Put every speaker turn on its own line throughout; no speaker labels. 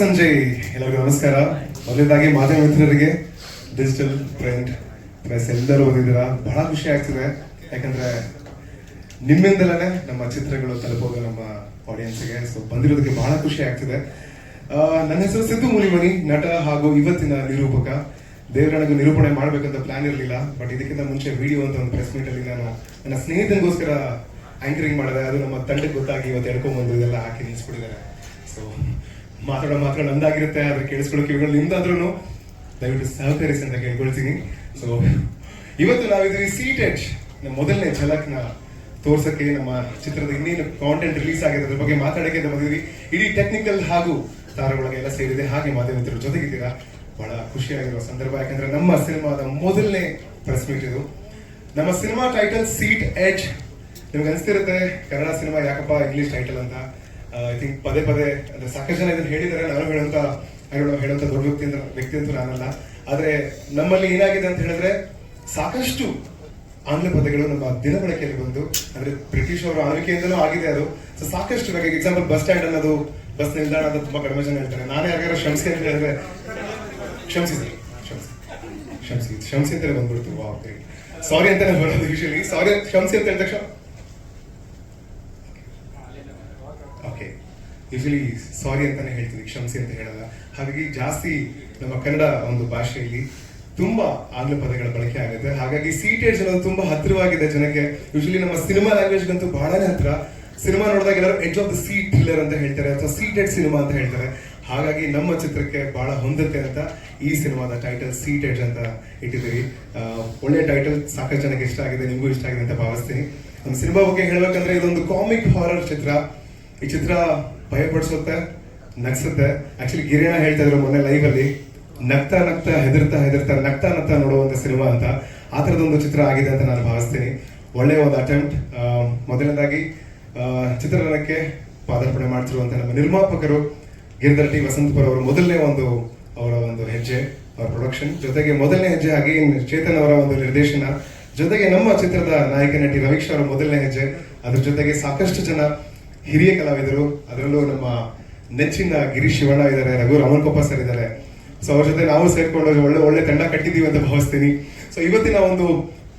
ಸಂಜೆ ಎಲ್ಲರಿಗೂ ನಮಸ್ಕಾರ. ಮೊದಲನೇದಾಗಿ ಮಾಧ್ಯಮ ಮಿತ್ರರಿಗೆ ಡಿಜಿಟಲ್ ಪ್ರಿಂಟ್ ಪ್ರೆಸ್ ಎಲ್ಲರೂ ಓದಿದ್ದೀರಾ? ಬಹಳ ಖುಷಿ ಆಗ್ತಿದೆ. ಯಾಕಂದ್ರೆ ನಿಮ್ಮಿಂದಲೇ ನಮ್ಮ ಚಿತ್ರಗಳು ತಲುಪೋದು ನಮ್ಮ ಆಡಿಯನ್ಸ್ಗೆ ಸೊ ಬಂದಿರೋದಕ್ಕೆ ಬಹಳ ಖುಷಿ ಆಗ್ತಿದೆ. ನನ್ನ ಹೆಸರು ಸಿದ್ದು ಮುನಿಮಣಿ ನಟ ಹಾಗೂ ಇವತ್ತಿನ ನಿರೂಪಕ. ದೇವರನಿಗೆ ನಿರೂಪಣೆ ಮಾಡಬೇಕಂತ ಪ್ಲಾನ್ ಇರಲಿಲ್ಲ ಬಟ್ ಇದಕ್ಕಿಂತ ಮುಂಚೆ ವಿಡಿಯೋ ಅಂತ ಒಂದು ಪ್ರೆಸ್ ಮೀಟ್ ಅಲ್ಲಿ ನಾನು ನನ್ನ ಸ್ನೇಹಿತನಿಗೋಸ್ಕರ ಆಂಕರಿಂಗ್ ಮಾಡಿದೆ. ಅದು ನಮ್ಮ ತಂಡಕ್ಕೆ ಗೊತ್ತಾಗಿ ಇವತ್ತು ಎಡ್ಕೊಂಡ್ಬಂದು ಇದೆಲ್ಲ ಹಾಕಿ ನಿಲ್ಸ್ಬಿಟ್ಟಿದ್ದಾರೆ. ಸೊ ಮಾತಾಡೋ ಮಾತ್ರ ನಂದಾಗಿರುತ್ತೆ, ಆದ್ರೆ ಕೇಳಿಸ್ಕೊಳ್ಳೋ ಕಿವಿಗಳು ನಿಮ್ದಾದ್ರೂ ದಯವಿಟ್ಟು ಸಹಕರಿಸಿ ಅಂತ ಕೇಳ್ಕೊಳ್ತೀನಿ. ಸೊ ಇವತ್ತು ಸೀಟ್ ಸೀಟೆಡ್ ನಮ್ಮ ಮೊದಲನೇ ಝಲಕ್ನ ತೋರ್ಸಕ್ಕೆ ನಮ್ಮ ಚಿತ್ರದ ಇನ್ನೇನು ಕಾಂಟೆಂಟ್ ರಿಲೀಸ್ ಆಗಿದೆ ಅದ್ರ ಬಗ್ಗೆ ಮಾತಾಡಕ್ಕೆ ಅಂತ ಬಂದಿದ್ವಿ ಇಡೀ ಟೆಕ್ನಿಕಲ್ ಹಾಗೂ ತಾರಗಳೊಳಗೆ ಸೇರಿದೆ. ಹಾಗೆ ಮಾಧ್ಯಮದ ಜೊತೆಗಿದ್ದೀರಾ. ಬಹಳ ಖುಷಿಯಾಗಿರುವ ಸಂದರ್ಭ. ಯಾಕಂದ್ರೆ ನಮ್ಮ ಸಿನಿಮಾದ ಮೊದಲನೇ ಪ್ರೆಸ್ ಮೀಟ್ ಇದು. ನಮ್ಮ ಸಿನಿಮಾ ಟೈಟಲ್ ಸೀಟ್ ಎಚ್ ನಿಮ್ಗೆ ಅನಿಸ್ತಿರುತ್ತೆ, ಕನ್ನಡ ಸಿನಿಮಾ ಯಾಕಪ್ಪ ಇಂಗ್ಲಿಷ್ ಟೈಟಲ್ ಅಂತ. ಐ ಥಿಂಕ್ ಪದೇ ಪದೇ, ಅಂದ್ರೆ ಸಾಕಷ್ಟು ಜನ ಇದನ್ನ ಹೇಳಿದ್ದಾರೆ. ನಾನು ಹೇಳುವಂತ ಹೇಳೋ- ಹೇಳುವಂತ ದೊಡ್ಡ ವ್ಯಕ್ತಿ ಅಂತ, ವ್ಯಕ್ತಿ ಅಂತೂ ನಾನಲ್ಲ. ಆದ್ರೆ ನಮ್ಮಲ್ಲಿ ಏನಾಗಿದೆ ಅಂತ ಹೇಳಿದ್ರೆ ಸಾಕಷ್ಟು ಆಂಗ್ಲ ಪದಗಳು ನಮ್ಮ ದಿನಬಳಕೆಯಲ್ಲಿ ಬಂದು, ಅಂದ್ರೆ ಬ್ರಿಟಿಷ್ ಅವರ ಆಳ್ವಿಕೆಯಿಂದಲೂ ಆಗಿದೆ ಅದು. ಸೊ ಸಾಕಷ್ಟು ಇವಾಗ ಎಕ್ಸಾಂಪಲ್ ಬಸ್ ಸ್ಟ್ಯಾಂಡ್ ಅನ್ನೋದು ಬಸ್ ನಿಲ್ದಾಣ ಅಂತ ತುಂಬಾ ಕಡಿಮೆ ಜನ ಹೇಳ್ತಾರೆ. ನಾನೇ ಯಾರು ಕ್ಷಮಿಸಿ ಅಂತ ಹೇಳಿದ್ರೆ ಕ್ಷಮಿಸಿ ಕ್ಷಮಿಸಿ ಕ್ಷಮಿಸಿ ಕ್ಷಮಿಸಿ ಅಂತಾನೆ ಬಂದ್ಬಿಡ್ತು. ಸಾರಿ ನಾನು ಬರೋದು ಯೂಶಲಿ ಸಾರಿ ಕ್ಷಮಿಸಿ ಅಂತ ಹೇಳಿದ ತಕ್ಷಣ ಓಕೆ ಯೂಶಲಿ ಸಾರಿ ಅಂತಾನೆ ಹೇಳ್ತೀವಿ, ಕ್ಷಮಿಸಿ ಅಂತ ಹೇಳಲ್ಲ. ಹಾಗಾಗಿ ಜಾಸ್ತಿ ನಮ್ಮ ಕನ್ನಡ ಒಂದು ಭಾಷೆಯಲ್ಲಿ ತುಂಬಾ ಆಂಗ್ಲ ಪದಗಳ ಬಳಕೆ ಆಗುತ್ತೆ. ಹಾಗಾಗಿ ಸೀಟೇಜ್ ಅನ್ನೋದು ತುಂಬಾ ಹತ್ತಿರವಾಗಿದೆ ಜನಕ್ಕೆ. ಯೂಶಲಿ ನಮ್ಮ ಸಿನಿಮಾ ಲ್ಯಾಂಗ್ವೇಜ್ಗಂತೂ ಬಹಳನೇ ಹತ್ರ. ಸಿನಿಮಾ ನೋಡಿದಾಗ ಎಲ್ಲರೂ edge of the seat thriller ಅಂತ ಹೇಳ್ತಾರೆ, ಅಥವಾ ಸೀಟೆಡ್ ಸಿನಿಮಾ ಅಂತ ಹೇಳ್ತಾರೆ. ಹಾಗಾಗಿ ನಮ್ಮ ಚಿತ್ರಕ್ಕೆ ಬಹಳ ಹೊಂದುತ್ತೆ ಅಂತ ಈ ಸಿನಿಮಾದ ಟೈಟಲ್ ಸೀಟೆಡ್ ಅಂತ ಇಟ್ಟಿದ್ದೀವಿ. ಒಳ್ಳೆ ಟೈಟಲ್ ಸಾಕಷ್ಟು ಜನಕ್ಕೆ ಇಷ್ಟ ಆಗಿದೆ, ನಿಮಗೂ ಇಷ್ಟ ಆಗಿದೆ ಅಂತ ಭಾವಿಸ್ತೀನಿ. ನಮ್ಮ ಸಿನಿಮಾ ಬಗ್ಗೆ ಹೇಳ್ಬೇಕಂದ್ರೆ ಇದೊಂದು ಕಾಮಿಕ್ ಹಾರರ್ ಚಿತ್ರ. ಈ ಚಿತ್ರ ಭಯಪಡಿಸುತ್ತೆ, ನಗ್ಸುತ್ತೆ. ಆಕ್ಚುಲಿ ಗಿರಿಯಣ ಹೇಳ್ತಾ ಇದ್ರು ಮೊನ್ನೆ ಲೈವ್ ಅಲ್ಲಿ, ನಗ್ತಾ ನಗ್ತಾ ಹೆದರ್ತಾ ಹೆದರ್ತಾ, ನಗ್ತಾ ನಗ್ತಾ ನೋಡುವಂತ ಸಿನಿಮಾ ಅಂತ. ಆ ಚಿತ್ರ ಆಗಿದೆ ಅಂತ ನಾನು ಭಾವಿಸ್ತೀನಿ. ಒಳ್ಳೆಯ ಒಂದು ಅಟೆಂಪ್ಟ್ ಮೊದಲನೇದಾಗಿ ಚಿತ್ರರಂಗಕ್ಕೆ ಪಾದಾರ್ಪಣೆ ಮಾಡ್ತಿರುವಂತ ನಮ್ಮ ನಿರ್ಮಾಪಕರು ಗಿರಿಧರ್ ಟಿ ವಸಂತಪುರ ಅವರು ಮೊದಲನೇ ಒಂದು ಅವರ ಒಂದು ಹೆಜ್ಜೆ, ಅವರ ಪ್ರೊಡಕ್ಷನ್ ಜೊತೆಗೆ ಮೊದಲನೇ ಹೆಜ್ಜೆ ಹಾಗೆ ಚೇತನ್ ಅವರ ಒಂದು ನಿರ್ದೇಶನ. ಜೊತೆಗೆ ನಮ್ಮ ಚಿತ್ರದ ನಾಯಕ ನಟಿ ರವೀಶ್ ಅವರ ಮೊದಲನೇ ಹೆಜ್ಜೆ. ಅದ್ರ ಜೊತೆಗೆ ಸಾಕಷ್ಟು ಜನ ಹಿರಿಯ ಕಲಾವಿದರು, ಅದರಲ್ಲೂ ನಮ್ಮ ನೆಚ್ಚಿನ ಗಿರೀಶ್ ಶಿವಣ್ಣ ಇದ್ದಾರೆ, ರಘು ರಾಮನ್ಕೊಪ್ಪ ಸರ್ ಇದ್ದಾರೆ. ಸೊ ಅವ್ರ ಜೊತೆ ನಾವು ಸೇರ್ಕೊಂಡು ಒಳ್ಳೆ ಒಳ್ಳೆ ತಂಡ ಕಟ್ಟಿದೀವಿ ಅಂತ ಭಾವಿಸ್ತೀನಿ. ಸೊ ಇವತ್ತಿನ ಒಂದು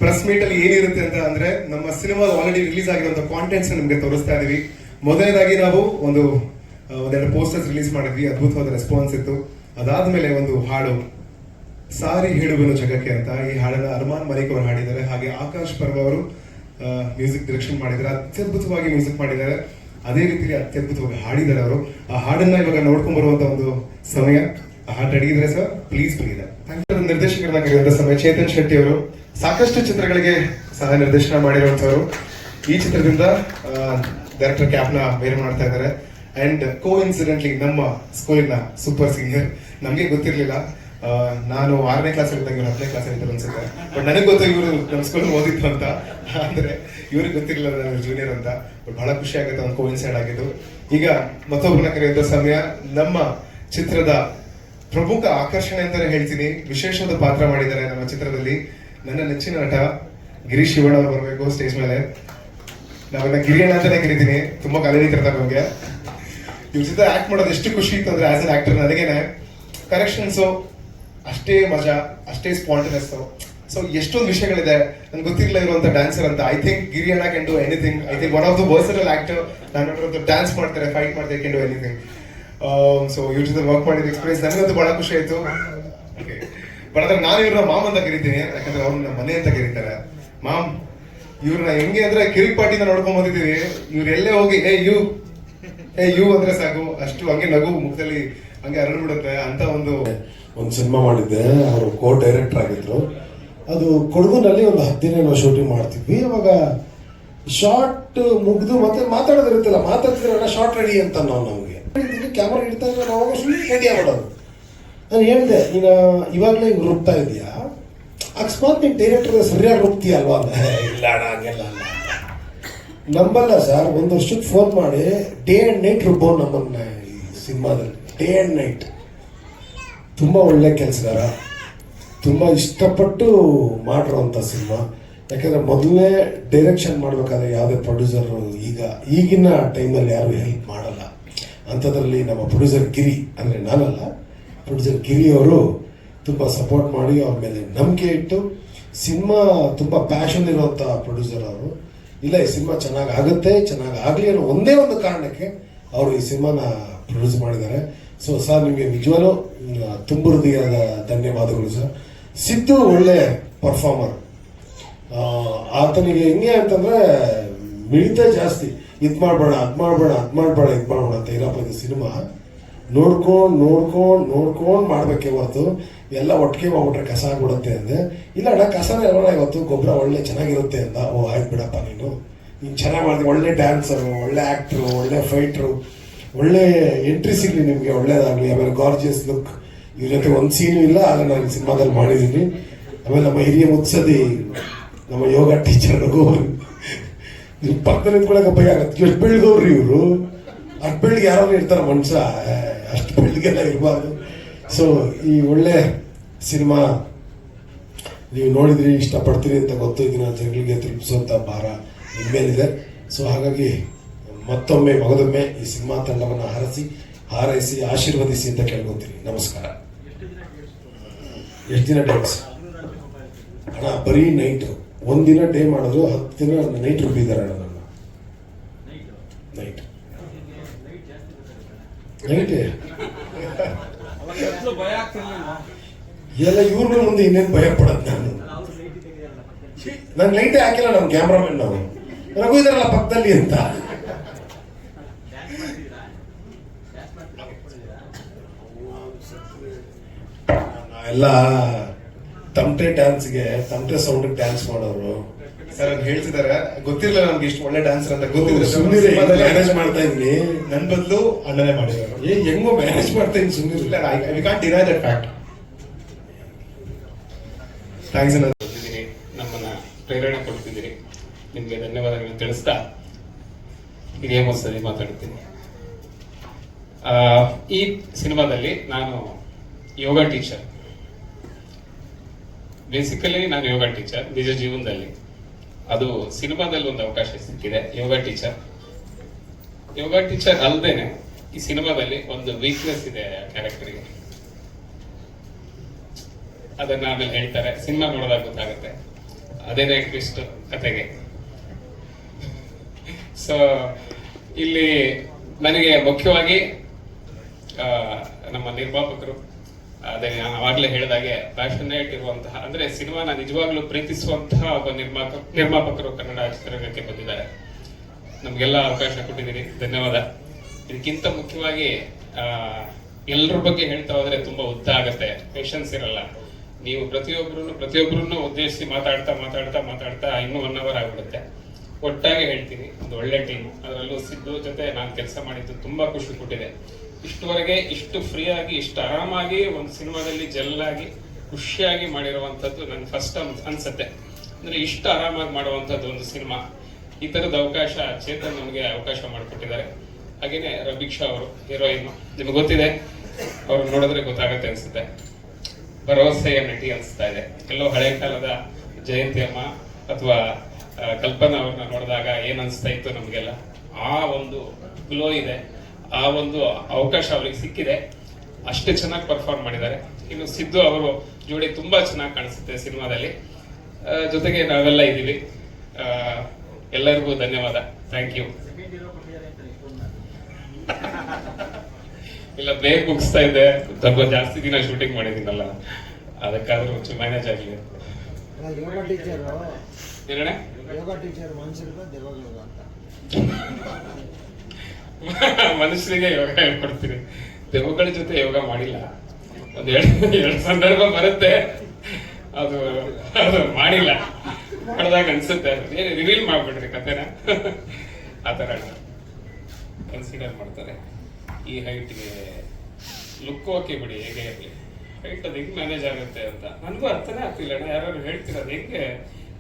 ಪ್ರೆಸ್ ಮೀಟ್ ಅಲ್ಲಿ ಏನಿರುತ್ತೆ ಅಂತ ಅಂದ್ರೆ, ನಮ್ಮ ಸಿನಿಮಾ ಆಲ್ರೆಡಿ ರಿಲೀಸ್ ಆಗಿರುವಂತ ಕಾಂಟೆಂಟ್ಸ್ ನಿಮಗೆ ತೋರಿಸ್ತಾ ಇದೀವಿ. ಮೊದಲನೇದಾಗಿ ನಾವು ಒಂದು ಒಂದೆರಡು ಪೋಸ್ಟರ್ಸ್ ರಿಲೀಸ್ ಮಾಡಿದ್ವಿ, ಅದ್ಭುತವಾದ ರೆಸ್ಪಾನ್ಸ್ ಇತ್ತು. ಅದಾದ್ಮೇಲೆ ಒಂದು ಹಾಡು, ಸಾರಿ ಹೇಳುವನು ಜಗಕ್ಕೆ ಅಂತ. ಈ ಹಾಡನ್ನ ಅರ್ಮಾನ್ ಮಲಿಕ್ ಅವರು ಹಾಡಿದ್ದಾರೆ. ಹಾಗೆ ಆಕಾಶ್ ಪರ್ವ ಅವರು ಮ್ಯೂಸಿಕ್ ಡೈರೆಕ್ಷನ್ ಮಾಡಿದ್ದಾರೆ. ಅತ್ಯದ್ಭುತವಾಗಿ ಮ್ಯೂಸಿಕ್ ಮಾಡಿದ್ದಾರೆ. ಅದೇ ರೀತಿಯಲ್ಲಿ ಅತ್ಯದ್ಭುತವಾಗಿ ಹಾಡಿದ್ದಾರೆ ಅವರು. ಆ ಹಾಡನ್ನ ಇವಾಗ ನೋಡ್ಕೊಂಡ್ ಬರುವಂತ ಒಂದು ಸಮಯ. ಆ ಹಾಡು ಅಡಿಗಿದ್ರೆ ಸರ್ ಪ್ಲೀಸ್ ಪ್ಲೀಸ್ ನಿರ್ದೇಶಕರನ್ನ ಕರೆಯುವಂತ ಸಮಯ. ಚೇತನ್ ಶೆಟ್ಟಿ ಅವರು. ಸಾಕಷ್ಟು ಚಿತ್ರಗಳಿಗೆ ಸಹ ನಿರ್ದೇಶನ ಮಾಡಿರುವಂತವರು ಈ ಚಿತ್ರದಿಂದ ಡೈರೆಕ್ಟರ್ ಕ್ಯಾಪ್ನ ಬೇರೆ ಮಾಡ್ತಾ ಇದ್ದಾರೆ. ಅಂಡ್ ಕೋ ಇನ್ಸಿಡೆಂಟ್ಲಿ ನಮ್ಮ ಸ್ಕೂಲಿನ ಸೂಪರ್ ಸೀನಿಯರ್ ನಮಗೆ ಗೊತ್ತಿರಲಿಲ್ಲ. ನಾನು ಆರನೇ ಕ್ಲಾಸ್ ಇದ್ದಾಗ ಹತ್ತನೇ ಕ್ಲಾಸ್ ಇದ್ರು ಅನ್ಸುತ್ತೆ. ಬಟ್ ನನಗೆ ಗೊತ್ತು ಇವರು ನಮ್ಮ ಸ್ಕೂಲ್ ಓದಿತ್ತು ಅಂತ. ಅಂದ್ರೆ ಇವ್ರಿಗೆ ಗೊತ್ತಿರಲಿಲ್ಲ ನಾನು ಜೂನಿಯರ್ ಅಂತ ಬಟ್ ಬಹಳ ಖುಷಿ ಆಗುತ್ತೆ ಒಂದು ಕೋಇನ್ಸೈಡ್ ಆಗಿದ್ದು. ಈಗ ಮತ್ತೊಬ್ಬರನ್ನ ಕರೆಯುವಂತ ಸಮಯ, ನಮ್ಮ ಚಿತ್ರದ ಪ್ರಮುಖ ಆಕರ್ಷಣೆ ಅಂತಾನೆ ಹೇಳ್ತೀನಿ. ವಿಶೇಷವಾದ ಪಾತ್ರ ಮಾಡಿದ್ದಾರೆ ನಮ್ಮ ಚಿತ್ರದಲ್ಲಿ. ನನ್ನ ನೆಚ್ಚಿನ ನಟ ಗಿರೀಶ್ ಶಿವಣ್ಣ ಅವರು ಬರಬೇಕು ಸ್ಟೇಜ್ ಮೇಲೆ. ನಾವನ್ನ ಗಿರಿಯಣ್ಣ ಅಂತಾನೆ ಕರಿತೀನಿ. ತುಂಬಾ ಕಾಲೇಜ್ ಇರ್ತಾರೆ ನಮಗೆ ಇವ್ರ ಜೊತೆ ಆಕ್ಟ್ ಮಾಡೋದು ಎಷ್ಟು ಖುಷಿ ಇತ್ತು ಅಂದ್ರೆ ಆಸ್ ಅನ್ ಆಕ್ಟರ್ ನನಗೇನೆ. ಕರೆಕ್ಷನ್ಸ್ ಅಷ್ಟೇ ಮಜಾ, ಅಷ್ಟೇ ಸ್ಪಾಂಟನಸ್ ಸೊ ಎಷ್ಟೊಂದು ವಿಷಯಗಳಿದೆ. ನನ್ಗೆ ಗೊತ್ತಿರಲಿಲ್ಲ ಇರುವಂತ ಡ್ಯಾನ್ಸರ್ ಅಂತ. I think Giriyanna can do anything I think one of the versatile actor ನಾನು ಡ್ಯಾನ್ಸ್ ಮಾಡ್ತಾರೆ ಫೈಟ್ ಮಾಡ್ತಾರೆ ಕ್ಯಾನ್ ಡೂ ಎನಿಥಿಂಗ್ ಸೊ ಇವ್ರ ಜೊತೆ ವರ್ಕ್ ಮಾಡಿದ ಎಕ್ಸ್ಪೀರಿಯನ್ಸ್ ನನಗಂತೂ ಬಹಳ ಖುಷಿ ಆಯ್ತು. ಬಟ್ ಅದ್ರ ನಾನು ಇವ್ರನ್ನ ಮಾಮ್ ಅಂತ ಕರಿತೀನಿ. ಯಾಕಂದ್ರೆ ಅವ್ರನ್ನ ಮನೆ ಅಂತ ಕರೀತಾರೆ. ಮಾಮ್, ಇವ್ರನ್ನ ಹೆಂಗೆ ಅಂದ್ರೆ ಕಿರಿಕ್ ಪಾಟಿನ ನೋಡ್ಕೊಂಡ್ ಬಂದಿದ್ದೀವಿ ಇವ್ರು ಎಲ್ಲೇ ಹೋಗಿ, ಏ ಯು ಏ ಯು ಅಂದ್ರೆ ಸಾಕು. ಅಷ್ಟು ಹಂಗೆ ನಗು ಮುಖದಲ್ಲಿ ಹಂಗೆ ಅರಳ್ಬಿಡುತ್ತೆ ಅಂತ ಒಂದು
ಒಂದು ಸಿನಿಮಾ ಮಾಡಿದ್ದೆ. ಅವರು ಕೋ ಡೈರೆಕ್ಟರ್ ಆಗಿದ್ರು. ಅದು ಕೊಡಗುನಲ್ಲಿ ಒಂದು ಹತ್ತು ದಿನ ನಾವು ಶೂಟಿಂಗ್ ಮಾಡ್ತಿದ್ವಿ. ಇವಾಗ ಶಾರ್ಟ್ ಮುಗಿದು ಮತ್ತೆ ಮಾತಾಡೋದಿರುತ್ತಲ್ಲ ಮಾತಾಡ್ತಿದ್ರಲ್ಲ ಶಾರ್ಟ್ ರೆಡಿ ಅಂತ ನಾವು ನಮಗೆ. ಕ್ಯಾಮ್ರಾ ಇಡ್ತಾ ಇದ್ರೆ ನಾವು ಸುಮ್ಮನೆ ರೆಡಿ ಮಾಡೋದು ನಾನು ಹೇಳಿದೆ ಈಗ ಇವಾಗಲೇ ಹಿಂಗೆ ರುಬ್ತಾ ಇದೆಯಾ ಅಕಸ್ಮಾತ್ ನೀನು ಡೈರೆಕ್ಟರ್ ಸರಿಯಾಗಿ ರುಬ್ತೀಯ ಅಲ್ವಾ ಇಲ್ಲ ಅಣ್ಣ, ಹಂಗೆಲ್ಲ ನಂಬಲ್ಲ ಸರ್ ಒಂದು ವರ್ಷಕ್ಕೆ ಫೋನ್ ಮಾಡಿ ಡೇ ಆ್ಯಂಡ್ ನೈಟ್ ರುಬ್ಬೋ ನಮ್ಮನ್ನ ಈ ಸಿನಿಮಾದಲ್ಲಿ. ಡೇ ಆ್ಯಂಡ್ ನೈಟ್ ತುಂಬ ಒಳ್ಳೆ ಕೆಲಸಗಾರ. ತುಂಬ ಇಷ್ಟಪಟ್ಟು ಮಾಡಿರೋಂಥ ಸಿನಿಮಾ. ಯಾಕೆಂದರೆ ಮೊದಲನೇ ಡೈರೆಕ್ಷನ್ ಮಾಡಬೇಕಾದ್ರೆ ಯಾವುದೇ ಪ್ರೊಡ್ಯೂಸರು ಈಗ, ಈಗಿನ ಟೈಮಲ್ಲಿ ಯಾರು ಹೆಲ್ಪ್ ಮಾಡಲ್ಲ. ಅಂಥದ್ರಲ್ಲಿ ನಮ್ಮ ಪ್ರೊಡ್ಯೂಸರ್ ಗಿರಿ ಅಂದರೆ ನಾನಲ್ಲ ಪ್ರೊಡ್ಯೂಸರ್ ಗಿರಿ ಅವರು ತುಂಬ ಸಪೋರ್ಟ್ ಮಾಡಿ ಅವ್ರ ಮೇಲೆ ನಂಬಿಕೆ ಇಟ್ಟು ಸಿನಿಮಾ ತುಂಬ ಪ್ಯಾಷನ್ ಇರುವಂಥ ಪ್ರೊಡ್ಯೂಸರ್ ಅವರು. ಇಲ್ಲ, ಈ ಸಿನಿಮಾ ಚೆನ್ನಾಗಿ ಆಗುತ್ತೆ, ಚೆನ್ನಾಗಿ ಆಗಲಿ ಅನ್ನೋ ಒಂದೇ ಒಂದು ಕಾರಣಕ್ಕೆ ಅವರು ಈ ಸಿನಿಮಾನ ಪ್ರೊಡ್ಯೂಸ್ ಮಾಡಿದ್ದಾರೆ. ಸೊ ಸರ್, ನಿಮಗೆ ನಿಜವಾಗ್ಲೂ ತುಂಬ ಹೃದಯದ ಧನ್ಯವಾದಗಳು, ಸರ್. ಸಿದ್ದು ಒಳ್ಳೆ ಪರ್ಫಾರ್ಮರ್ ಆತನಿಗೆ ಹೆಂಗೆ ಅಂತಂದ್ರೆ, ಮಿಳಿತ ಜಾಸ್ತಿ. ಇದು ಮಾಡಬೇಡ, ಅದು ಮಾಡಬೇಡ ಅದು ಮಾಡಬೇಡ, ಇದು ಮಾಡಬೇಡ ಅಂತ ಇರಪ್ಪ ಇದು ಸಿನಿಮಾ ನೋಡ್ಕೊಂಡು ನೋಡ್ಕೊಂಡು ನೋಡ್ಕೊಂಡು ಮಾಡ್ಬೇಕೆ ಹೊರತು. ಎಲ್ಲ ಒಟ್ಟಿಗೆ ಹೋಗ್ಬಿಟ್ರೆ ಕಸ ಆಗ್ಬಿಡುತ್ತೆ ಅಂದೆ. ಇಲ್ಲ ಅಣ್ಣ, ಕಸನೇ ಅಲ್ವಣ ಇವತ್ತು ಗೊಬ್ಬರ ಒಳ್ಳೆ ಚೆನ್ನಾಗಿರುತ್ತೆ ಅಂತ ಓ, ಆಯ್ತು ಬಿಡಪ್ಪ ನೀನು. ನೀನು ಚೆನ್ನಾಗಿ ಮಾಡಿದೆ, ಒಳ್ಳೆ ಡ್ಯಾನ್ಸರು ಒಳ್ಳೆ ಆ್ಯಕ್ಟ್ರು ಒಳ್ಳೆ ಫೈಟ್ರು ಒಳ್ಳೆ ಎಂಟ್ರಿ ಸಿಗ್ಲಿ ನಿಮಗೆ, ಒಳ್ಳೇದಾಗಲಿ. ಆಮೇಲೆ ಗಾರ್ಜಿಯಸ್ ಲುಕ್ ಇವ್ರ ಜೊತೆ ಒಂದು ಸೀನು ಇಲ್ಲ ಆಗ ನಾನು ಸಿನಿಮಾದಲ್ಲಿ ಮಾಡಿದ್ದೀನಿ ಆಮೇಲೆ ನಮ್ಮ ಹಿರಿಯ ಮುತ್ಸದಿ ನಮ್ಮ ಯೋಗ ಟೀಚರ್ ನೀವು ಪಕ್ಕದಲ್ಲಿ ನಿಂತ್ಕೊಳ್ಳೋಕೆ ಭಯ ಆಗತ್ತೆ ಎಷ್ಟು ಬೆಳ್ದವ್ರಿ ಇವರು. ಅಷ್ಟು ಬೆಳ್ಳಿಗೆ ಯಾರೋ ಇರ್ತಾರೆ ಮನುಷ್ಯ ಅಷ್ಟು ಬೆಳ್ಳಿಗೆಲ್ಲ ಇರಬಾರ್ದು. ಸೊ ಈ ಒಳ್ಳೆ ಸಿನಿಮಾ ನೀವು ನೋಡಿದ್ರಿ, ಇಷ್ಟಪಡ್ತೀರಿ ಅಂತ ಗೊತ್ತು ಇದನ್ನ ಜನಗಳಿಗೆ ತಲುಪಿಸುವಂಥ ಭಾರ ನಿಮ್ಮೇಲಿದೆ ಸೊ ಹಾಗಾಗಿ ಮತ್ತೊಮ್ಮೆ, ಮಗದೊಮ್ಮೆ ಈ ಸಿನಿಮಾ ತಂಡವನ್ನು ಹಾರಿಸಿ, ಹಾರೈಸಿ, ಆಶೀರ್ವದಿಸಿ ಅಂತ ಕೇಳ್ಕೊತೀನಿ. ನಮಸ್ಕಾರ. ಎಷ್ಟು ದಿನ ಡೇಸ್ ಅಣ್ಣ ಬರೀ ನೈಟ್ ಒಂದಿನ ಡೇ ಮಾಡಿದ್ರು ಹತ್ತು ದಿನ ನೈಟ್ ರುಬ್ಬಿದ್ದಾರೆ ಅಣ್ಣ ನನ್ನ. ನೈಟ್ ನೈಟೇ ಎಲ್ಲ ಇವ್ರಿಗೆ ಮುಂದೆ ಇನ್ನೇನು ಭಯ ಪಡೋದು ನಾನು. ನಾನು ಲೈಟೇ ಹಾಕಿಲ್ಲ ನಮ್ಮ ಕ್ಯಾಮ್ರಾಮನ್ ನಾವು. ರಘು ಇದಾರಲ್ಲ ಪಕ್ಕದಲ್ಲಿ ಅಂತ. ಎಲ್ಲ ತಮಟೆ ಡ್ಯಾನ್ಸ್ಗೆ ತಮಟೆ ಸೌಂಡ್ ಡ್ಯಾನ್ಸ್ ಮಾಡೋರು.
ಸರ್ ಅದ್ ಹೇಳ್ತಿದಾರೆ ಗೊತ್ತಿರಲಿಲ್ಲ ನಮ್ಗೆ ಇಷ್ಟು ಒಳ್ಳೆ ಡ್ಯಾನ್ಸರ್ ಅಂತ ಗೊತ್ತಿದ್ರೆ
ಸುಮ್ಮನೆ ಮ್ಯಾನೇಜ್ ಮಾಡ್ತಾ ಇದ್ದೀನಿ.
ನನ್ನ ಬದಲು ಅಣ್ಣನೇ ಮಾಡಿದ್ದಾರೆ
ಏ ಹೆಂಗೋ ಮ್ಯಾನೇಜ್ ಮಾಡ್ತಾ ಇದ್ದೀನಿ ಸುಮ್ಮನೆ
ಇಲ್ಲ we can't deny that fact thanks
ನಮ್ಮನ್ನ ಪ್ರೇರಣೆ ಕೊಡ್ತಿದ್ದೀರಿ ನಿಮಗೆ ಧನ್ಯವಾದಗಳನ್ನು ತಿಳಿಸ್ತಾ ಇದೇ ಸರಿ ಮಾತಾಡ್ತೀನಿ. ಆ, ಈ ಸಿನಿಮಾದಲ್ಲಿ ನಾನು ಯೋಗ ಟೀಚರ್. ಬೇಸಿಕಲಿ ನಾನು ಯೋಗ ಟೀಚರ್ ನಿಜ ಜೀವನದಲ್ಲಿ. ಅದು ಸಿನಿಮಾದಲ್ಲಿ ಒಂದು ಅವಕಾಶ ಸಿಕ್ಕಿದೆ ಯೋಗ ಟೀಚರ್ ಯೋಗ ಟೀಚರ್ ಅಲ್ಲದೇನೆ ಈ ಸಿನಿಮಾದಲ್ಲಿ ಒಂದು ವೀಕ್ನೆಸ್ ಇದೆ ಕ್ಯಾರೆಕ್ಟರ್ಗೆ ಅದನ್ನ ಆಮೇಲೆ ಹೇಳ್ತಾರೆ, ಸಿನಿಮಾ ನೋಡಿದಾಗ ಗೊತ್ತಾಗುತ್ತೆ. ಅದೇನೇ ಟ್ವಿಸ್ಟ್ ಕತೆಗೆ. ಸೊ ಇಲ್ಲಿ ನನಗೆ ಮುಖ್ಯವಾಗಿ ನಮ್ಮ ನಿರ್ಮಾಪಕರು ಅದೇ ನಾನು ಅವಾಗಲೇ ಹೇಳಿದಾಗೆ ಪ್ಯಾಷನೇಟ್ ಇರುವಂತಹ, ಅಂದ್ರೆ ಸಿನಿಮಾನ ನಿಜವಾಗ್ಲೂ ಪ್ರೀತಿಸುವಂತಹ ಒಬ್ಬ ನಿರ್ಮಾಪ ನಿರ್ಮಾಪಕರು ಕನ್ನಡ ಚಿತ್ರರಂಗಕ್ಕೆ ಬಂದಿದ್ದಾರೆ. ನಮಗೆಲ್ಲ ಅವಕಾಶ ಕೊಟ್ಟಿದ್ದೀರಿ. ಧನ್ಯವಾದ. ಇದಕ್ಕಿಂತ ಮುಖ್ಯವಾಗಿ ಎಲ್ಲರ ಬಗ್ಗೆ ಹೇಳ್ತಾ ಹೋದ್ರೆ ತುಂಬಾ ಉದ್ದ ಆಗತ್ತೆ. ಪೇಷನ್ಸ್ ಇರಲ್ಲ. ನೀವು ಪ್ರತಿಯೊಬ್ಬರನ್ನು ಪ್ರತಿಯೊಬ್ಬರನ್ನು ಉದ್ದೇಶಿಸಿ ಮಾತಾಡ್ತಾ ಮಾತಾಡ್ತಾ ಮಾತಾಡ್ತಾ ಇನ್ನೂ ಒನ್ ಅವರ್ ಆಗ್ಬಿಡುತ್ತೆ. ಒಟ್ಟಾಗಿ ಹೇಳ್ತೀನಿ, ಒಂದು ಒಳ್ಳೆ ಟೀಮ್ ಅದರಲ್ಲೂ ಸಿದ್ದು ಜೊತೆ ನಾನು ಕೆಲಸ ಮಾಡಿದ್ದು ತುಂಬಾ ಖುಷಿ ಕೊಟ್ಟಿದೆ. ಇಷ್ಟುವರೆಗೆ ಇಷ್ಟು ಫ್ರೀಯಾಗಿ, ಇಷ್ಟು ಆರಾಮಾಗಿ ಒಂದು ಸಿನಿಮಾದಲ್ಲಿ ಜಲ್ಲಾಗಿ, ಖುಷಿಯಾಗಿ ಮಾಡಿರುವಂಥದ್ದು ನನ್ನ ಫಸ್ಟ್ ಅನ್ಸುತ್ತೆ. ಅಂದ್ರೆ ಇಷ್ಟು ಆರಾಮಾಗಿ ಮಾಡುವಂಥದ್ದು ಒಂದು ಸಿನಿಮಾ. ಈ ತರದ ಅವಕಾಶ ಚೇತನ್ ನಮಗೆ ಅವಕಾಶ ಮಾಡಿಕೊಟ್ಟಿದ್ದಾರೆ. ಹಾಗೇನೆ ರಭಿಕ್ಷಾ ಅವರು ಹೀರೋಯಿನ್ ನಿಮ್ಗೆ ಗೊತ್ತಿದೆ, ಅವ್ರು ನೋಡಿದ್ರೆ ಗೊತ್ತಾಗತ್ತೆ ಅನ್ಸುತ್ತೆ. ಭರವಸೆಯ ನಟಿ ಅನಿಸ್ತಾ ಇದೆ. ಎಲ್ಲೋ ಹಳೆ ಕಾಲದ ಜಯಂತಿ ಅಮ್ಮ ಅಥವಾ ಕಲ್ಪನಾ ಅವ್ರನ್ನ ನೋಡಿದಾಗ ಏನು ಅನಿಸ್ತಾ ಇತ್ತು ನಮಗೆಲ್ಲ? ಆ ಒಂದು ಗ್ಲೋ ಇದೆ. ಆ ಒಂದು ಅವಕಾಶ ಅವ್ರಿಗೆ ಸಿಕ್ಕಿದೆ. ಅಷ್ಟೇ ಚೆನ್ನಾಗಿ ಪರ್ಫಾರ್ಮ್ ಮಾಡಿದ್ದಾರೆ. ಇನ್ನು ಸಿದ್ದು ಅವರು ಜೋಡಿ ತುಂಬಾ ಚೆನ್ನಾಗಿ ಕಾಣಿಸುತ್ತೆ ಸಿನಿಮಾದಲ್ಲಿ. ಜೊತೆಗೆ ನಾವೆಲ್ಲ ಇದ್ದೀವಿ. ಎಲ್ಲರಿಗೂ ಧನ್ಯವಾದ. ಥ್ಯಾಂಕ್ ಯು ಇಲ್ಲ ಬೇಗ ಮುಗಿಸ್ತಾ ಇದ್ದೆ. ಸ್ವಲ್ಪ ಜಾಸ್ತಿ ದಿನ ಶೂಟಿಂಗ್ ಮಾಡಿದ್ದೀನಲ್ಲ. ಅದಕ್ಕಾದ್ರೂ ಒಂಚೂರು ಮ್ಯಾನೇಜ್ ಆಗಲಿ
ಯೋಗ ಟೀಚರ್.
ಏನಣ್ಣ?
ಯೋಗ ಟೀಚರ್ ಮನುಷ್ಯರಿಗೆ ದೇವಗಳು ಅಂತ.
ಮನುಷ್ಯರಿಗೆ ಯೋಗ ಹೇಳ್ಕೊಡ್ತೀನಿ. ದೆವ್ವಗಳ ಜೊತೆ ಯೋಗ ಮಾಡಿಲ್ಲ. ಒಂದ್ ಎರಡು ಎರಡು ಸಂದರ್ಭ ಬರುತ್ತೆ. ಅದು ಅದು ಮಾಡಿಲ್ಲ. ಮಾಡಿದಾಗ ಅನ್ಸುತ್ತೆ. ಏನು ರಿವೀಲ್ ಮಾಡ್ಬಿಡ್ರಿ ಕತೆನ ಆ ಥರ ಕನ್ಸಿಡರ್ ಮಾಡ್ತಾರೆ. ಈ ಹೈಟ್ಗೆ ಲುಕ್ ಓಕೆ ಬಿಡಿ, ಹೇಗೆ ಇರಲಿ ಹೈಟ್ ಅದು ಹೆಂಗ್ ಮ್ಯಾನೇಜ್ ಆಗುತ್ತೆ ಅಂತ. ನನಗೂ ಅರ್ಥನೇ ಆಗ್ತಿಲ್ಲ. ಯಾರು ಹೇಳ್ತಿರೋದು ಹೆಂಗೆ?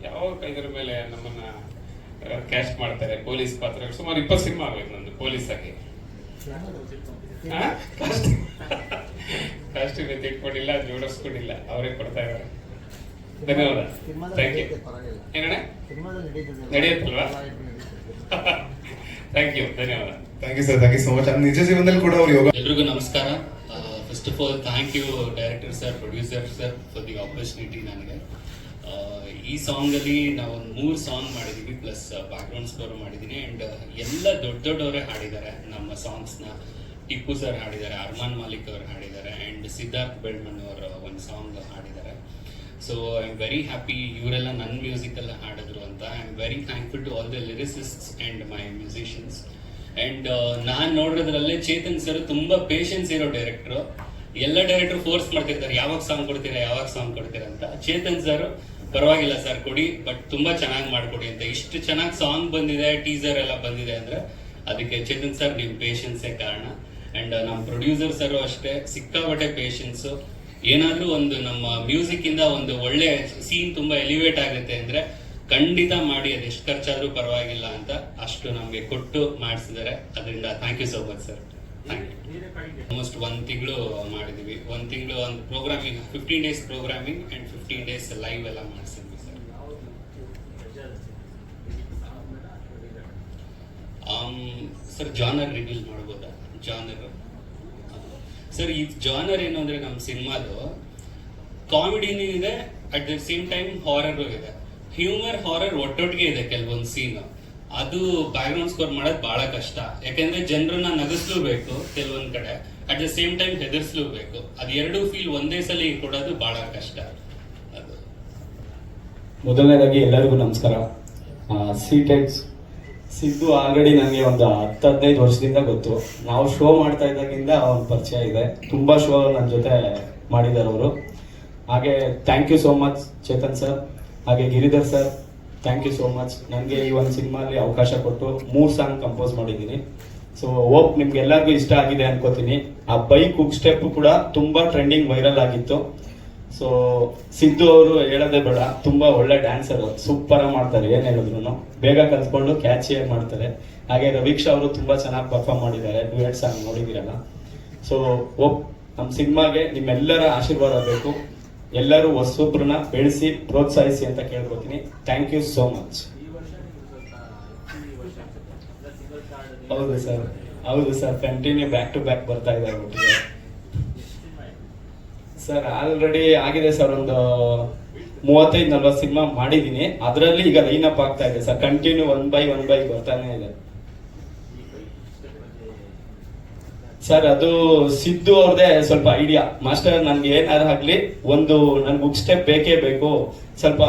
ಯಾವ ಇದ್ರ ಮೇಲೆ ನಮ್ಮನ್ನ ಕ್ಯಾಶ್ ಮಾಡ್ತಾರೆ ಪೊಲೀಸ್ ಪಾತ್ರ ಸುಮಾರು ಇಪ್ಪತ್ತು ಸಿನಿಮಾ ಆಗ್ಬೇಕು ನಂದು ಪೊಲೀಸ್ ಆಗಿ ಕಾಸ್ಟ್ಯೂಮ್ ಇಟ್ಕೊಂಡಿಲ್ಲ ಜೋಡಿಸ್ಕೊಂಡಿಲ್ಲ. ಅವರೇ ಕೊಡ್ತಾ ಇದ್ದಾರೆ. ಧನ್ಯವಾದ. ಥ್ಯಾಂಕ್ ಯು ಏನಣ್ಣ? ನಡೆಯುತ್ತಲ್ವಾ? ಥ್ಯಾಂಕ್ ಯು ಧನ್ಯವಾದ.
Thank you sir thank you so much ನಿಜ ಜೀವನದಲ್ಲಿ ಕೂಡ ಅವ್ರು ಯೋಗ
ಎಲ್ರಿಗೂ ನಮಸ್ಕಾರ. First of all thank you director sir producer sir for the opportunity ನನಗೆ. ಈ ಸಾಂಗಲ್ಲಿ ನಾವು ಒಂದು ಮೂರು ಸಾಂಗ್ ಮಾಡಿದ್ದೀವಿ ಪ್ಲಸ್ ಬ್ಯಾಕ್ಗ್ರೌಂಡ್ ಸ್ಕೋರ್ ಮಾಡಿದ್ದೀನಿ ಆ್ಯಂಡ್ ಎಲ್ಲ ದೊಡ್ಡ ದೊಡ್ಡವರೇ ಹಾಡಿದ್ದಾರೆ. ನಮ್ಮ ಸಾಂಗ್ಸ್ನ ಟಿಪ್ಪು ಸರ್ ಹಾಡಿದ್ದಾರೆ, ಅರ್ಮಾನ್ ಮಾಲಿಕ್ ಅವರು ಹಾಡಿದ್ದಾರೆ ಆ್ಯಂಡ್ ಸಿದ್ಧಾರ್ಥ್ ಬೆಳ್ಮಣ್ ಅವರು ಒಂದು ಸಾಂಗ್ ಹಾಡಿದ್ದಾರೆ. So I am very happy ಇವರೆಲ್ಲ ನನ್ನ ಮ್ಯೂಸಿಕ್ ಎಲ್ಲ ಹಾಡಿದ್ರು ಅಂತ. I am very thankful to all the lyricists and my musicians and ನಾನು ನೋಡಿದ್ರಲ್ಲೇ ಚೇತನ್ ಸರ್ ತುಂಬಾ ಪೇಷನ್ಸ್ ಇರೋ ಡೈರೆಕ್ಟರ್ ಎಲ್ಲ ಡೈರೆಕ್ಟರ್ ಫೋರ್ಸ್ ಮಾಡ್ತಿರ್ತಾರೆ. ಯಾವಾಗ ಸಾಂಗ್ ಕೊಡ್ತೀರಾ, ಯಾವಾಗ ಸಾಂಗ್ ಕೊಡ್ತೀರಾ ಅಂತ. ಚೇತನ್ ಸರ್ ಪರವಾಗಿಲ್ಲ ಸರ್ ಕೊಡಿ ಬಟ್ ತುಂಬಾ ಚೆನ್ನಾಗಿ ಮಾಡ್ಕೊಡಿ ಅಂತ. ಇಷ್ಟು ಚೆನ್ನಾಗಿ ಸಾಂಗ್ ಬಂದಿದೆ ಟೀಸರ್ ಎಲ್ಲ ಬಂದಿದೆ ಅಂದ್ರೆ ಅದಕ್ಕೆ ಚೇತನ್ ಸರ್ ನಿಮ್ ಪೇಷನ್ಸೇ ಕಾರಣ. ಅಂಡ್ ನಮ್ಮ ಪ್ರೊಡ್ಯೂಸರ್ ಸರ್ ಅಷ್ಟೇ, ಸಿಕ್ಕಾಪಟ್ಟೆ ಪೇಷನ್ಸ್ ಏನಾದ್ರೂ ಒಂದು ನಮ್ಮ ಮ್ಯೂಸಿಕ್ ಇಂದ ಒಂದು ಒಳ್ಳೆ ಸೀನ್ ತುಂಬಾ ಎಲಿವೇಟ್ ಆಗುತ್ತೆ ಅಂದ್ರೆ ಖಂಡಿತ ಮಾಡಿ, ಅದೆಷ್ಟು ಖರ್ಚಾದ್ರೂ ಪರವಾಗಿಲ್ಲ ಅಂತ ಅಷ್ಟು ನಮಗೆ ಕೊಟ್ಟು ಮಾಡಿಸಿದ್ದಾರೆ. ಅದರಿಂದ thank you so much sir almost one ತಿಂಗಳು ಮಾಡಿದೀವಿ. ಒಂದು ತಿಂಗಳು ಒಂದು programming fifteen days programming and fifteen days live ಎಲ್ಲ ಮಾಡಿಸಿದ್ವಿ ಸರ್. ಸರ್ ಜಾನರ್ ರಿವೀಲ್ ಮಾಡ್ಬೋದಾ? ಜಾನರ್ ಸರ್ ಈ ಜಾನರ್ ಏನು ಅಂದರೆ ನಮ್ಮ ಸಿನಿಮಾದು ಕಾಮಿಡಿನೂ ಇದೆ at the same time horror ಇದೆ. ಹ್ಯೂಮರ್ ಹಾರರ್ ಒಟ್ಟೊಟ್ಟಿಗೆ ಇದೆ ಕೆಲವೊಂದು ಸೀನ್ ಅದು ಬ್ಯಾಕ್ಗ್ರೌಂಡ್ ಸ್ಕೋರ್ ಮಾಡೋದು ಬಹಳ ಕಷ್ಟ. ಯಾಕಂದ್ರೆ ಜನರನ್ನ ನಗಿಸ್ಲೂಬೇಕು ಕೆಲವೊಂದ್ ಕಡೆ. ಅಟ್ ದ ಸೇಮ್ ಟೈಮ್ ಹೆದರ್ಸ್ಲೂಬೇಕು. ಅದು ಎರಡು ಫೀಲ್ ಒಂದೇ ಸಲ ಕೊಡೋದು ಬಹಳ ಕಷ್ಟ. ಅದು.
ಮೊದಲನೇದಾಗಿ ಎಲ್ಲರಿಗೂ ನಮಸ್ಕಾರ. ಸೀಟೆಕ್ಸ್ ಸಿದ್ದು ಆಲ್ರೆಡಿ ನನಗೆ ಒಂದು ಹತ್ತು ಹದಿನೈದು ವರ್ಷದಿಂದ ಗೊತ್ತು. ನಾವು ಶೋ ಮಾಡ್ತಾ ಇದ್ದಾಗಿಂದ ಅವನ ಪರಿಚಯ ಇದೆ. ತುಂಬ ಶೋ ನನ್ನ ಜೊತೆ ಮಾಡಿದ್ದಾರೆ ಅವರು ಹಾಗೆ thank you so much Chetan sir ಹಾಗೆ Giridhar sir thank you so much ನನಗೆ ಈ ಒಂದು ಸಿನಿಮಾಲಿ ಅವಕಾಶ ಕೊಟ್ಟು ಮೂರು ಸಾಂಗ್ ಕಂಪೋಸ್ ಮಾಡಿದ್ದೀನಿ. ಸೊ ಹೋಪ್ ನಿಮ್ಗೆಲ್ಲರಿಗೂ ಇಷ್ಟ ಆಗಿದೆ ಅನ್ಕೋತೀನಿ. ಆ ಬೈಕ್ ಹುಕ್ ಸ್ಟೆಪ್ ಕೂಡ ತುಂಬಾ ಟ್ರೆಂಡಿಂಗ್ ವೈರಲ್ ಆಗಿತ್ತು. ಸೊ ಸಿದ್ದು ಅವರು ಹೇಳೋದೇ ಬೇಡ. ತುಂಬಾ ಒಳ್ಳೆ ಡ್ಯಾನ್ಸರ್ ಸೂಪರ್ ಆಗಿ ಮಾಡ್ತಾರೆ, ಏನ್ ಹೇಳಿದ್ರು ಬೇಗ ಕಲ್ತ್ಕೊಂಡು ಕ್ಯಾಚಿಯಾಗಿ ಮಾಡ್ತಾರೆ. ಹಾಗೆ ರವೀಕ್ಷಾ ಅವರು ತುಂಬಾ ಚೆನ್ನಾಗಿ ಪರ್ಫಾರ್ಮ್ ಮಾಡಿದ್ದಾರೆ. ಡ್ಯೂಯೆಟ್ ಸಾಂಗ್ ನೋಡಿದಿರಲ್ಲ ಸೊ ಹೋಪ್ ನಮ್ಮ ಸಿನಿಮಾಗೆ ನಿಮ್ಮೆಲ್ಲರ ಆಶೀರ್ವಾದ ಬೇಕು. ಎಲ್ಲರೂ ಹೊಸೊಬ್ರನ್ನ ಬೆಳೆಸಿ, ಪ್ರೋತ್ಸಾಹಿಸಿ ಅಂತ ಕೇಳ್ಕೊತೀನಿ. ಥ್ಯಾಂಕ್ ಯು ಸೋ ಮಚ್ ಹೌದು ಸರ್. ಹೌದು sir. Continue back to back ಬರ್ತಾ ಇದೆ ಸರ್ ಆಲ್ರೆಡಿ ಆಗಿದೆ ಸರ್ ಒಂದು ಮೂವತ್ತೈದು ನಲ್ವತ್ತು ಸಿನಿಮಾ ಮಾಡಿದ್ದೀನಿ. ಅದರಲ್ಲಿ ಈಗ ಲೈನ್ ಅಪ್ ಆಗ್ತಾ ಇದೆ sir. Continue one by one by ಬರ್ತಾನೆ ಇದೆ. ಸರ್ ಅದು ಸಿದ್ದು ಅವ್ರದೇ ಸ್ವಲ್ಪ ಐಡಿಯಾ ಮಾಸ್ಟರ್ ನನ್ಗೆ ಏನಾದ್ರು ಆಗ್ಲಿ, ಒಂದು ನನ್ ಬುಕ್ ಸ್ಟೆಪ್ ಬೇಕೇ ಬೇಕು. ಸ್ವಲ್ಪ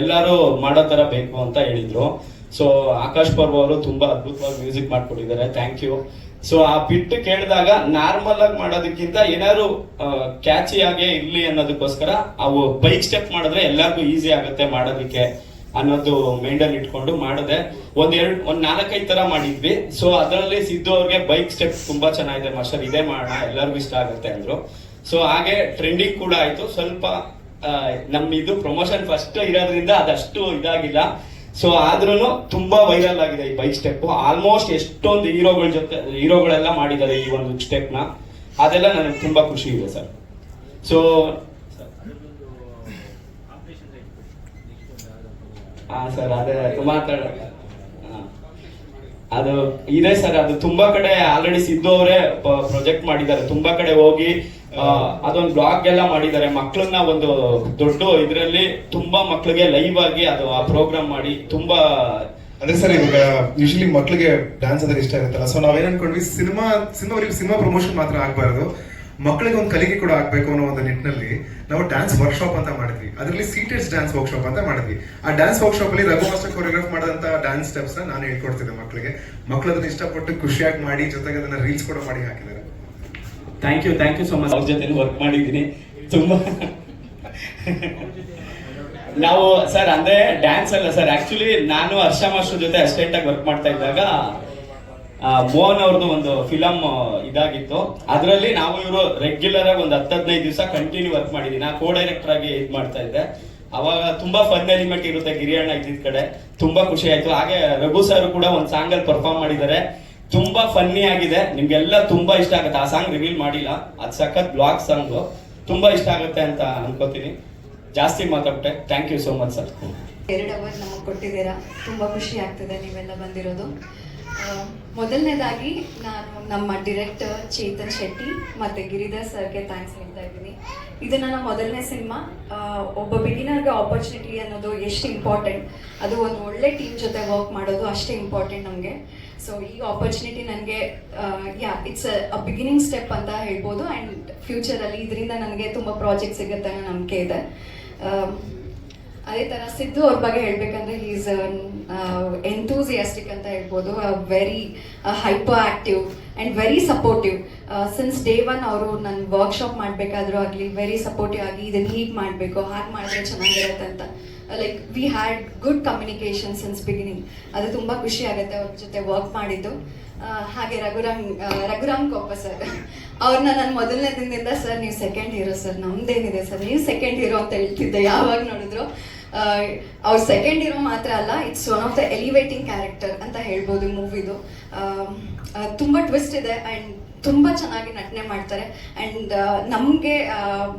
ಎಲ್ಲರೂ ಮಾಡೋ ತರ ಬೇಕು ಅಂತ ಹೇಳಿದ್ರು. ಸೊ ಆಕಾಶ್ ಪರ್ವ ಅವರು ತುಂಬಾ ಅದ್ಭುತವಾಗಿ ಮ್ಯೂಸಿಕ್ ಮಾಡ್ಕೊಟ್ಟಿದ್ದಾರೆ. ಥ್ಯಾಂಕ್ ಯು ಸೊ ಆ ಬಿಟ್ ಕೇಳಿದಾಗ ನಾರ್ಮಲ್ ಆಗಿ ಮಾಡೋದಕ್ಕಿಂತ ಏನಾದ್ರು ಕ್ಯಾಚಿ ಆಗೇ ಇರ್ಲಿ ಅನ್ನೋದಕ್ಕೋಸ್ಕರ ಅವು ಬೈಕ್ ಸ್ಟೆಪ್ ಮಾಡಿದ್ರೆ ಎಲ್ಲರಿಗೂ ಈಸಿ ಆಗುತ್ತೆ ಮಾಡೋದಕ್ಕೆ. ಅನ್ನೋದು ಮೈಂಡಲ್ಲಿ ಇಟ್ಕೊಂಡು ಮಾಡಿದೆ ಒಂದ್ ಎರಡು, ಒಂದ್ ನಾಲ್ಕೈದು ತರ ಮಾಡಿದ್ವಿ. ಸೊ ಅದರಲ್ಲಿ ಸಿದ್ದು ಅವ್ರಿಗೆ ಬೈಕ್ ಸ್ಟೆಪ್ ತುಂಬಾ ಚೆನ್ನಾಗಿದೆ ಮಾಸ್ಟರ್ ಇದೇ, ಮಾಡೋಣ, ಎಲ್ಲರಿಗೂ ಇಷ್ಟ ಆಗುತ್ತೆ ಅಂದ್ರು. ಸೊ ಹಾಗೆ ಟ್ರೆಂಡಿಂಗ್ ಕೂಡ ಆಯ್ತು. ಸ್ವಲ್ಪ ನಮ್ಮ ನಮ್ ಇದು ಪ್ರಮೋಷನ್ ಫಸ್ಟ್ ಇರೋದ್ರಿಂದ ಅದಷ್ಟು ಇದಾಗಿಲ್ಲ. ಸೊ ಆದ್ರೂ ತುಂಬಾ ವೈರಲ್ ಆಗಿದೆ ಈ ಬೈಕ್ ಸ್ಟೆಪ್ ಆಲ್ಮೋಸ್ಟ್ ಎಷ್ಟೊಂದು ಹೀರೋಗಳ ಜೊತೆ, ಹೀರೋಗಳೆಲ್ಲ ಮಾಡಿದ್ದಾರೆ ಈ ಒಂದು ಸ್ಟೆಪ್ನ. ಅದೆಲ್ಲ ನನಗೆ ತುಂಬಾ ಖುಷಿ ಇದೆ ಸರ್ ಸೊ ಸರ್, ಅದೇ ಮಾತಾಡ. ಅದು, ಇದೆ ಸರ್, ಅದು ತುಂಬಾ ಕಡೆ ಆಲ್ರೆಡಿ ಸಿದ್ದು ಅವರೇ ಪ್ರೊಜೆಕ್ಟ್ ಮಾಡಿದ್ದಾರೆ. ತುಂಬಾ ಕಡೆ ಹೋಗಿ ಅದೊಂದು ಬ್ಲಾಗ್ ಎಲ್ಲ ಮಾಡಿದ್ದಾರೆ. ಮಕ್ಕಳನ್ನ ಒಂದು ದೊಡ್ಡ ಇದ್ರಲ್ಲಿ ತುಂಬಾ ಮಕ್ಕಳಿಗೆ ಲೈವ್ ಆಗಿ ಅದು ಆ ಪ್ರೋಗ್ರಾಮ್ ಮಾಡಿ ತುಂಬಾ
ಅದೇ ಸರ್, ಇವಾಗ ಯೂಶಲಿ ಮಕ್ಳಿಗೆ ಡ್ಯಾನ್ಸ್ ಅಂದ್ರೆ ಇಷ್ಟ ಇರುತ್ತಲ್ಲ. ಸೊ ನಾವೇನ್ ಅನ್ಕೊಂಡ್ವಿ, ಸಿನಿಮಾ ಸಿನಿಮಾ ಸಿನಿಮಾ ಪ್ರಮೋಷನ್ ಮಾತ್ರ ಆಗ್ಬಾರ್ದು. ಮಕ್ಕಳಿಗೆ ಒಂದು ಕಲಿಕೆ ಕೂಡ ಆಗ್ಬೇಕು ಅನ್ನೋ ಒಂದು ನಿಟ್ಟಿನಲ್ಲಿ ನಾವು ಡ್ಯಾನ್ಸ್ ವರ್ಕ್ಶಾಪ್ ಅಂತ ಮಾಡಿದ್ವಿ. ಅದರಲ್ಲಿ ಸೀಟೆಡ್ಸ್ ಡ್ಯಾನ್ಸ್ ವರ್ಕ್ಶಾಪ್ ಅಂತ ಮಾಡಿದ್ವಿ. ಆ ಡ್ಯಾನ್ಸ್ ವರ್ಕ್ಶಾಪ್ ಅಲ್ಲಿ ರಘು ಮಾಸ್ಟರ್ ಕೊರಿಯೋಗ್ರಾಫ್ ಮಾಡಿದಂತ ಡ್ಯಾನ್ಸ್ ಸ್ಟೆಪ್ಸ್ ನಾನು ಹೇಳ್ಕೊಡ್ತಿದ್ದೆ ಮಕ್ಕಳಿಗೆ. ಮಕ್ಕಳು ಅದನ್ನ ಇಷ್ಟಪಟ್ಟು ಖುಷಿಯಾಗಿ ಮಾಡಿ ಜೊತೆಗೆ ಅದನ್ನ ರೀಲ್ಸ್ ಕೂಡ ಮಾಡಿ ಹಾಕಿದ್ದಾರೆ.
Thank you thank you so much ಅವ್ರ ಜೊತೆ ವರ್ಕ್ ಮಾಡಿದ್ದೀನಿ. ತುಂಬಾ. ನಾವು ಸರ್ ಅಂದ್ರೆ ಡ್ಯಾನ್ಸ್ ಅಲ್ಲ ಸರ್ ಆಕ್ಚುಲಿ ನಾನು ಹರ್ಷ ಮಾಸ್ಟರ್ ಜೊತೆ ಅಸಿಸ್ಟೆಂಟ್ ಆಗಿ ವರ್ಕ್ ಮಾಡ್ತಾ ಇದ್ದಾಗ ಮೋಹನ್ ಅವ್ರದ್ದು ಒಂದು ಫಿಲಮ್ ಇದಾಗಿತ್ತು. ಅದರಲ್ಲಿ ನಾವು ಇವರು ರೆಗ್ಯುಲರ್ ಆಗಿ ಒಂದು ಹದಿನೈದು ದಿವಸ ಕಂಟಿನ್ಯೂ ವರ್ಕ್ ಮಾಡಿದ್ದೀನಿ ನಾ ಕೋ ಡೈರೆಕ್ಟರ್ ಆಗಿ ಇದು ಮಾಡ್ತಾ ಇದ್ದೆ. ಅವಾಗ ತುಂಬಾ ಫನ್ ಎಲಿಮೆಂಟ್ ಇರುತ್ತೆ ಗಿರಿಯಣ್ಣ ಇದ್ದಿದ್ ಕಡೆ. ತುಂಬಾ ಖುಷಿ ಆಯ್ತು. ಹಾಗೆ ರಘು ಸರ್ ಕೂಡ ಒಂದು ಸಾಂಗ್ ಅಲ್ಲಿ ಪರ್ಫಾರ್ಮ್ ಮಾಡಿದ್ದಾರೆ. ತುಂಬಾ ಫನ್ನಿ ಆಗಿದೆ. ನಿಮ್ಗೆಲ್ಲ ತುಂಬಾ ಇಷ್ಟ ಆಗುತ್ತೆ. ಆ ಸಾಂಗ್ ರಿವೀಲ್ ಮಾಡಿಲ್ಲ. ಅದ್ ಸಖತ್ ಬ್ಲಾಗ್ ಸಾಂಗ್ ತುಂಬಾ ಇಷ್ಟ ಆಗುತ್ತೆ ಅಂತ ಅನ್ಕೋತೀನಿ. ಜಾಸ್ತಿ ಮಾತಾಡ್ಬಿಟ್ಟೆ. Thank you so much sir
ಎರಡು ಅವರ್ ನಮಗೆ ಕೊಟ್ಟಿದ್ದೀರಾ? ತುಂಬಾ ಖುಷಿ ಆಗ್ತಿದೆ ನೀವೆಲ್ಲ ಬಂದಿರೋದು. ಮೊದಲನೇದಾಗಿ ನಾನು ನಮ್ಮ ಡಿರೆಕ್ಟರ್ ಚೇತನ್ ಶೆಟ್ಟಿ ಮತ್ತು ಗಿರಿಧರ್ ಸರ್ಗೆ ಥ್ಯಾಂಕ್ಸ್ ಹೇಳ್ತಾ ಇದ್ದೀನಿ. ಇದು ನನ್ನ ಮೊದಲನೇ ಸಿನಿಮಾ. ಒಬ್ಬ ಬಿಗಿನರ್ಗೆ ಆಪರ್ಚುನಿಟಿ ಅನ್ನೋದು ಎಷ್ಟು ಇಂಪಾರ್ಟೆಂಟ್ ಅದು ಒಂದು ಒಳ್ಳೆ ಟೀಮ್ ಜೊತೆ ವರ್ಕ್ ಮಾಡೋದು ಅಷ್ಟೇ ಇಂಪಾರ್ಟೆಂಟ್ ನಮಗೆ. ಸೊ ಈ ಆಪರ್ಚುನಿಟಿ ನನಗೆ yeah it's a beginning step ಅಂತ ಹೇಳ್ಬೋದು. ಆ್ಯಂಡ್ ಫ್ಯೂಚರಲ್ಲಿ ಇದರಿಂದ ನನಗೆ ತುಂಬ ಪ್ರಾಜೆಕ್ಟ್ ಸಿಗುತ್ತೆ ಅನ್ನೋ ನಂಬಿಕೆ ಇದೆ. ಅದೇ ತರ ಸಿದ್ದು ಅವ್ರ ಬಗ್ಗೆ ಹೇಳ್ಬೇಕಂದ್ರೆ ಈಸ್ ಎಂಥೂಸಿಯಾಸ್ಟಿಕ್ ಅಂತ ಹೇಳ್ಬೋದು very hyper active and very supportive since day one ಅವರು ನನ್ನ ವರ್ಕ್ಶಾಪ್ ಮಾಡಬೇಕಾದ್ರೂ ಆಗಲಿ ವೆರಿ ಸಪೋರ್ಟಿವ್ ಆಗಿ ಇದನ್ನು ಹೀಗೆ ಮಾಡಬೇಕು, ಹಾಗೆ ಮಾಡಿದ್ರೆ ಚೆನ್ನಾಗಿರುತ್ತೆ ಅಂತ. Like we had good communication since beginning ಅದು ತುಂಬ ಖುಷಿ ಆಗುತ್ತೆ ಅವ್ರ ಜೊತೆ ವರ್ಕ್ ಮಾಡಿದ್ದು. ಹಾಗೆ ರಘುರಾಮ್ ರಘುರಾಮ್ ಕೊಪ್ಪ ಸರ್ ಅವ್ರನ್ನ ನಾನು ಮೊದಲನೇ ದಿನದಿಂದ ಸರ್ ನೀವು ಸೆಕೆಂಡ್ ಹೀರೋ ಸರ್ ನಮ್ದೇನಿದೆ ಸರ್ ನೀವು ಸೆಕೆಂಡ್ ಹೀರೋ ಅಂತ ಹೇಳ್ತಿದ್ದೆ, ಯಾವಾಗ ನೋಡಿದ್ರು. ಅವ್ರ ಸೆಕೆಂಡ್ ಇರೋ ಮಾತ್ರ ಅಲ್ಲ it's one of the elevating character ಅಂತ ಹೇಳ್ಬೋದು ಮೂವಿದು ತುಂಬ ಟ್ವಿಸ್ಟ್ ಇದೆ ಆ್ಯಂಡ್ ತುಂಬ ಚೆನ್ನಾಗಿ ನಟನೆ ಮಾಡ್ತಾರೆ. ಆ್ಯಂಡ್ ನಮಗೆ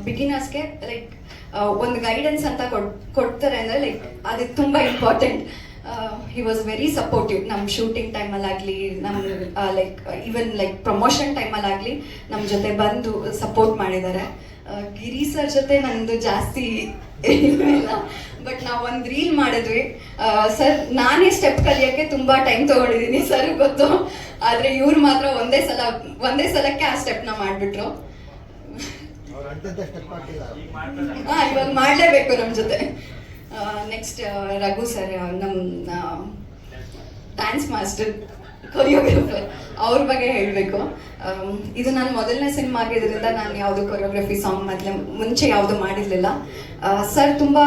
ಬಿಗಿನರ್ಸ್ಗೆ ಲೈಕ್ ಒಂದು ಗೈಡೆನ್ಸ್ ಅಂತ ಕೊಡ್, ಕೊಡ್ತಾರೆ ಅಂದರೆ ಲೈಕ್ ಅದು ತುಂಬ important he was very supportive ನಮ್ಮ ಶೂಟಿಂಗ್ ಟೈಮಲ್ಲಾಗಲಿ ನಮ್ಮ ಲೈಕ್ ಈವನ್ ಲೈಕ್ ಪ್ರಮೋಷನ್ ಟೈಮಲ್ಲಾಗಲಿ ನಮ್ಮ ಜೊತೆ ಬಂದು ಸಪೋರ್ಟ್ ಮಾಡಿದ್ದಾರೆ. ಗಿರಿ ಸರ್ ಜೊತೆ ನಂದು ಜಾಸ್ತಿ ಇಲ್ಲ ಬಟ್ ನಾವು ಒಂದು ರೀಲ್ ಮಾಡಿದ್ವಿ. ಸರ್ ನಾನೇ ಸ್ಟೆಪ್ ಕಲಿಯೋಕ್ಕೆ ತುಂಬ ಟೈಮ್ ತೊಗೊಂಡಿದ್ದೀನಿ ಸರ್ ಗೊತ್ತು. ಆದರೆ ಇವ್ರು ಮಾತ್ರ ಒಂದೇ ಸಲ ಒಂದೇ ಸಲಕ್ಕೆ ಆ ಸ್ಟೆಪ್ನ ಮಾಡಿಬಿಟ್ರು.
ಹಾಂ ಅಂಟಂತ ಸ್ಟೆಪ್ನ
ಮಾಡ್ಬಿಟ್ರು ಇವಾಗ ಮಾಡಲೇಬೇಕು ನಮ್ಮ ಜೊತೆ. ನೆಕ್ಸ್ಟ್ ರಘು ಸರ್ ನಮ್ಮ ಡ್ಯಾನ್ಸ್ ಮಾಸ್ಟರ್ ಕೊರಿಯೋಗ್ರಾಫರ್ ಅವ್ರ ಬಗ್ಗೆ ಹೇಳಬೇಕು. ಇದು ನಾನು ಮೊದಲನೇ ಸಿನಿಮಾ ಆಗಿದ್ದರಿಂದ ನಾನು ಯಾವುದು ಕೊರಿಯೋಗ್ರಫಿ ಸಾಂಗ್ ಮೊದಲೇ ಮುಂಚೆ ಯಾವುದು ಮಾಡಿರಲಿಲ್ಲ. ಸರ್ ತುಂಬ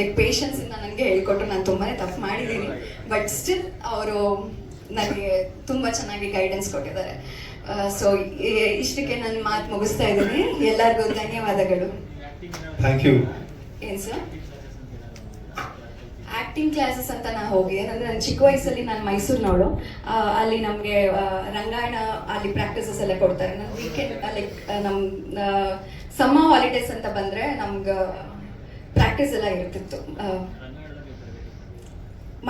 ಲೈಕ್ ಪೇಷನ್ಸಿಂದ ನನಗೆ ಹೇಳ್ಕೊಟ್ಟು ನಾನು ತುಂಬಾ ತಪ್ಪು ಮಾಡಿದ್ದೀನಿ. ಬಟ್ ಸ್ಟಿಲ್ ಅವರು ನನಗೆ ತುಂಬ ಚೆನ್ನಾಗಿ ಗೈಡೆನ್ಸ್ ಕೊಟ್ಟಿದ್ದಾರೆ. ಸೊ ಇಷ್ಟಕ್ಕೆ ನಾನು ಮಾತು ಮುಗಿಸ್ತಾ ಇದ್ದೀನಿ. ಎಲ್ಲರಿಗೂ ಧನ್ಯವಾದಗಳು.
ಥ್ಯಾಂಕ್ ಯು
ಏನ್ ಸರ್ ಆಕ್ಟಿಂಗ್ ಕ್ಲಾಸಸ್ ಅಂತ ನಾ ಹೋಗಿ ಏನಂದ್ರೆ ನನ್ನ ಚಿಕ್ಕ ವಯಸ್ಸಲ್ಲಿ ನಾನು ಮೈಸೂರಿನವಳು. ಅಲ್ಲಿ ನಮಗೆ ರಂಗಾಯಣ ಅಲ್ಲಿ ಪ್ರಾಕ್ಟೀಸಸ್ ಎಲ್ಲ ಕೊಡ್ತಾರೆ. ನನ್ನ ವೀಕೆಂಡ್ ಲೈಕ್ ನಮ್ಮ ಸಮ್ಮ ಹಾಲಿಡೇಸ್ ಅಂತ ಬಂದರೆ ನಮ್ಗೆ ಪ್ರಾಕ್ಟೀಸ್ ಎಲ್ಲ ಇರ್ತಿತ್ತು.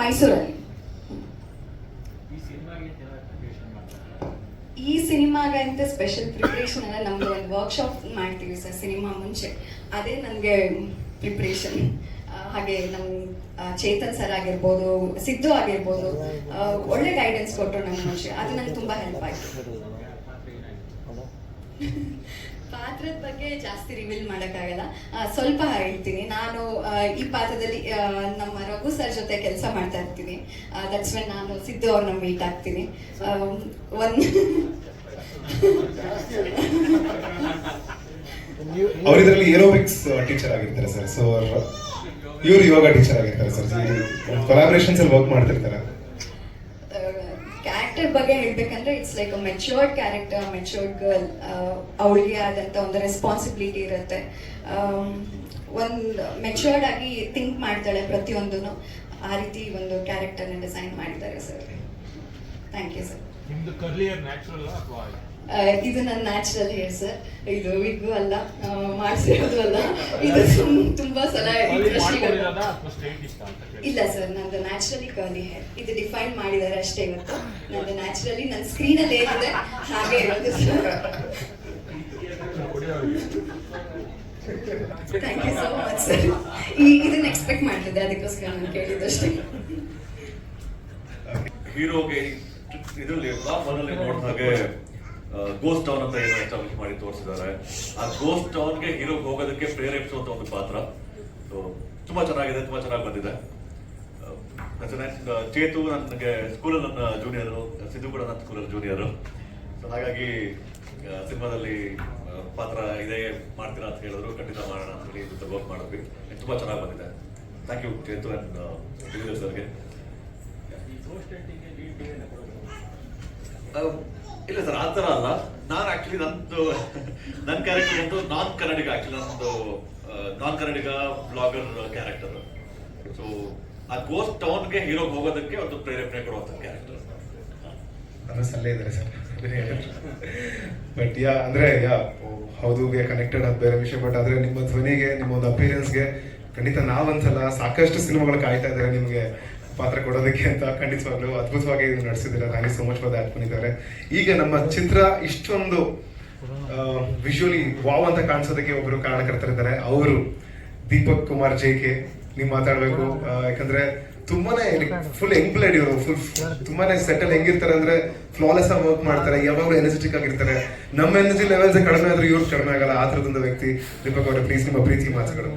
ಮೈಸೂರಲ್ಲಿ. ಈ ಸಿನಿಮಾಗಂತ ಸ್ಪೆಷಲ್ ಪ್ರಿಪ್ರೇಷನ್ ಎಲ್ಲ ನಮ್ದು ಒಂದು ವರ್ಕ್ಶಾಪ್ ಮಾಡ್ತೀವಿ ಸರ್ ಸಿನಿಮಾ ಮುಂಚೆ. ಅದೇ ನನಗೆ ಪ್ರಿಪ್ರೇಷನ್ ಹಾಗೆ ನಮ್ ಚೇತನ್ ಸರ್ ಆಗಿರ್ಬೋದು, ಸಿದ್ದು ಆಗಿರ್ಬೋದು ಒಳ್ಳೆ ಗೈಡೆನ್ಸ್ ಕೊಟ್ಟರು ನಮ್ಮ ಮನುಷ್ಯ. ಅದು ನಂಗೆ ತುಂಬಾ ಹೆಲ್ಪ್ ಆಯ್ತು. ಪಾತ್ರದ ಬಗ್ಗೆ ಜಾಸ್ತಿ ರಿವೀಲ್ ಮಾಡೋಕ್ಕಾಗಲ್ಲ. ಸ್ವಲ್ಪ ಹೇಳ್ತೀನಿ. ನಾನು ಈ ಪಾತ್ರದಲ್ಲಿ ನಮ್ಮ ರಘು ಸರ್ ಜೊತೆ ಕೆಲಸ ಮಾಡ್ತಾ ಇರ್ತೀನಿ. ದಟ್ಸ್ ವೆನ್ ನಾನು ಸಿದ್ದು ಅವ್ರನ್ನ ಮೀಟ್ ಆಗ್ತೀನಿ. ಒಂದು
ನೀವು
ಇದರಲ್ಲಿ ಏರೋಬಿಕ್ಸ್ ಟೀಚರ್ ಆಗಿರ್ತಾರೆ ಸರ್ ಸೊ ಇವರು ಯೋಗ ಟೀಚರ್ ಆಗಿರ್ತಾರೆ ಸರ್ ಕೊಲಾಬ್ರೇಷನ್ಸ್ ಅಲ್ಲಿ ವರ್ಕ್ ಮಾಡ್ತಿರ್ತಾರೆ.
ಕ್ಯಾರೆಕ್ಟರ್ ಬಗ್ಗೆ ಹೇಳ್ಬೇಕಂದ್ರೆ it's like a matured character matured girl ಅವಳಿಗೆ ಆದಂತ ಒಂದು ರೆಸ್ಪಾನ್ಸಿಬಿಲಿಟಿ ಇರುತ್ತೆ. ಒಂದು ಮೆಚ್ಯೂರ್ಡ್ ಆಗಿ ಥಿಂಕ್ ಮಾಡ್ತಾಳೆ ಪ್ರತಿಯೊಂದೂ ಆ ರೀತಿ ಒಂದು ಕ್ಯಾರೆಕ್ಟರ್ನ ಡಿಸೈನ್ ಮಾಡಿದ್ದಾರೆ ಸರ್ ಥ್ಯಾಂಕ್ ಯು ಸರ್
ನಿಮ್ದು ಕರ್ಲಿಯರ್ ನ್ಯಾಚುರಲ್ ಅಥವಾ
ಇದು ನನ್ನ ನ್ಯಾಚುರಲ್ ಹೇರ್ ಸರ್ ಇದು ವಿಗ್ಗು ಅಲ್ಲ ಮಾಡಿಸಿರೋದು ಅಲ್ಲ ಇದು ತುಂಬಾ ಸಲ ಇಲ್ಲ ಸರ್ ನಂದು ನ್ಯಾಚುರಲಿ ಕರ್ಲಿ ಹೇರ್ ಇದು ಡಿಫೈನ್ ಮಾಡಿದ್ದಾರೆ ಅಷ್ಟೇ ಇವತ್ತು. ನಂದು ನ್ಯಾಚುರಲಿ ನನ್ನ ಸ್ಕ್ರೀನಲ್ಲಿ ಏನಿದೆ ಹಾಗೆ ಇರೋದು sir thank you so much sir ಈ ಇದನ್ನ ಎಕ್ಸ್ಪೆಕ್ಟ್ ಮಾಡ್ತಿದ್ದೆ ಅದಕ್ಕೋಸ್ಕರ ನಾನು ಕೇಳಿದ್ದಷ್ಟೇ
ಹೀರೋಗೆ ಇದರಲ್ಲಿ ಬ್ಲಾಕ್ ಗೋಸ್ಟ್ ಟೌನ್ ಅಂತ ಏನೋ ಎಸ್ಟಾಬ್ಲಿಷ್ ಮಾಡಿ ತೋರಿಸಿದ್ದಾರೆ. ಆ ಗೋಸ್ಟ್ ಟೌನ್ಗೆ ಹೀರೋ ಹೋಗೋದಕ್ಕೆ ಪ್ರೇರೇಪಿಸುವಂತ ಒಂದು ಪಾತ್ರ. ಸೊ ತುಂಬಾ ಚೆನ್ನಾಗಿದೆ, ತುಂಬಾ ಚೆನ್ನಾಗಿ ಬಂದಿದೆ. ಚೇತು ನನಗೆ ಸ್ಕೂಲಲ್ಲಿ ನನ್ನ ಜೂನಿಯರು ಸಿದ್ದು ಕೂಡ ನನ್ನ ಸ್ಕೂಲಲ್ಲಿ ಜೂನಿಯರು ಸೊ ಹಾಗಾಗಿ ಸಿನಿಮಾದಲ್ಲಿ ಪಾತ್ರ ಇದೇ ಮಾಡ್ತೀರಾ ಅಂತ ಹೇಳಿದ್ರು. ಖಂಡಿತ ಮಾಡೋಣ ಅಂತ ಹೇಳಿ ಇದು ವರ್ಕ್ ಮಾಡಿದ್ವಿ. ತುಂಬಾ ಚೆನ್ನಾಗಿ ಬಂದಿದೆ. ಥ್ಯಾಂಕ್ ಯು ಚೇತು ಅಂಡ್ ಸರ್ಗೆ. ಇಲ್ಲ ಸರ್, ಆ ಥರ ಅಲ್ಲ. ನಾನು ಆ್ಯಕ್ಚುಲಿ ನಂದು ನನ್ನ ಕ್ಯಾರೆಕ್ಟರ್ ಒಂದು ನಾನ್ ಕನ್ನಡಿಗ ಆಕ್ಚುಲಿ ನಂದು non Kannadiga blogger character so ಆ ಗೋಸ್ಟ್ ಟೌನ್ಗೆ ಹೀರೋಗೆ ಹೋಗೋದಕ್ಕೆ ಒಂದು ಪ್ರೇರೇಪಣೆ ಕೊಡುವಂಥ ಕ್ಯಾರೆಕ್ಟರ್
ಸಲ್ಲೇ ಇದ್ದಾರೆ ಸರ್. ಬಟ್ ಯಾ ಅಂದ್ರೆ ಯಾ ಹೌದು ಕನೆಕ್ಟೆಡ್ ಅದು ಬೇರೆ ವಿಷಯ ಬಟ್ ಆದ್ರೆ ನಿಮ್ಮ ಧ್ವನಿಗೆ, ನಿಮ್ಮ ಒಂದು ಅಪಿಯರೆನ್ಸ್ಗೆ ಖಂಡಿತ ನಾವಂತಲ್ಲ ಸಾಕಷ್ಟು ಸಿನಿಮಾಗಳು ಕಾಯ್ತಾ ಇದ್ದಾರೆ ನಿಮಗೆ. ಪಾತ್ರ ಕೊಡೋದಕ್ಕೆ ಅಂತ ಖಂಡಿತವಾಗ್ಲೂ ಅದ್ಭುತವಾಗಿ ನಡೆಸಿದ್ದೀರಾ. You so much for that ಈಗ ನಮ್ಮ ಚಿತ್ರ ಇಷ್ಟೊಂದು ವಿಜುವಲಿ ವಾವ್ ಅಂತ ಕಾಣಿಸೋದಕ್ಕೆ ಒಬ್ಬರು ಕಾರಣಕರ್ತರಿದ್ದಾರೆ ಅವರು ದೀಪಕ್ ಕುಮಾರ್ ಜೆ ಕೆ ನೀವು ಮಾತಾಡ್ಬೇಕು. ಯಾಕಂದ್ರೆ ತುಂಬಾನೇ ಫುಲ್ ಎಂಪ್ಲಾಯ್ಡ್ ಇವರು. ಫುಲ್ ತುಂಬಾನೇ ಸೆಟಲ್ ಹೆಂಗಿರ್ತಾರೆ ಅಂದ್ರೆ ಫ್ಲಾಲೆಸ್ ಆಗಿ ವರ್ಕ್ ಮಾಡ್ತಾರೆ. ಯಾವಾಗಲೂ ಎನರ್ಜೆಟಿಕ್ ಆಗಿರ್ತಾರೆ ನಮ್ಮ ಎನರ್ಜಿ ಲೆವೆಲ್ಸ್ ಕಡಿಮೆ ಆದ್ರೂ ಇವ್ರು ಕಡಿಮೆ ಆಗಲ್ಲ. ಆ ಥರದೊಂದು ವ್ಯಕ್ತಿ ದೀಪಕ್ ಅವರ. ಪ್ಲೀಸ್ ನಿಮ್ಮ ಪ್ರೀತಿ ಮಾತುಗಳು.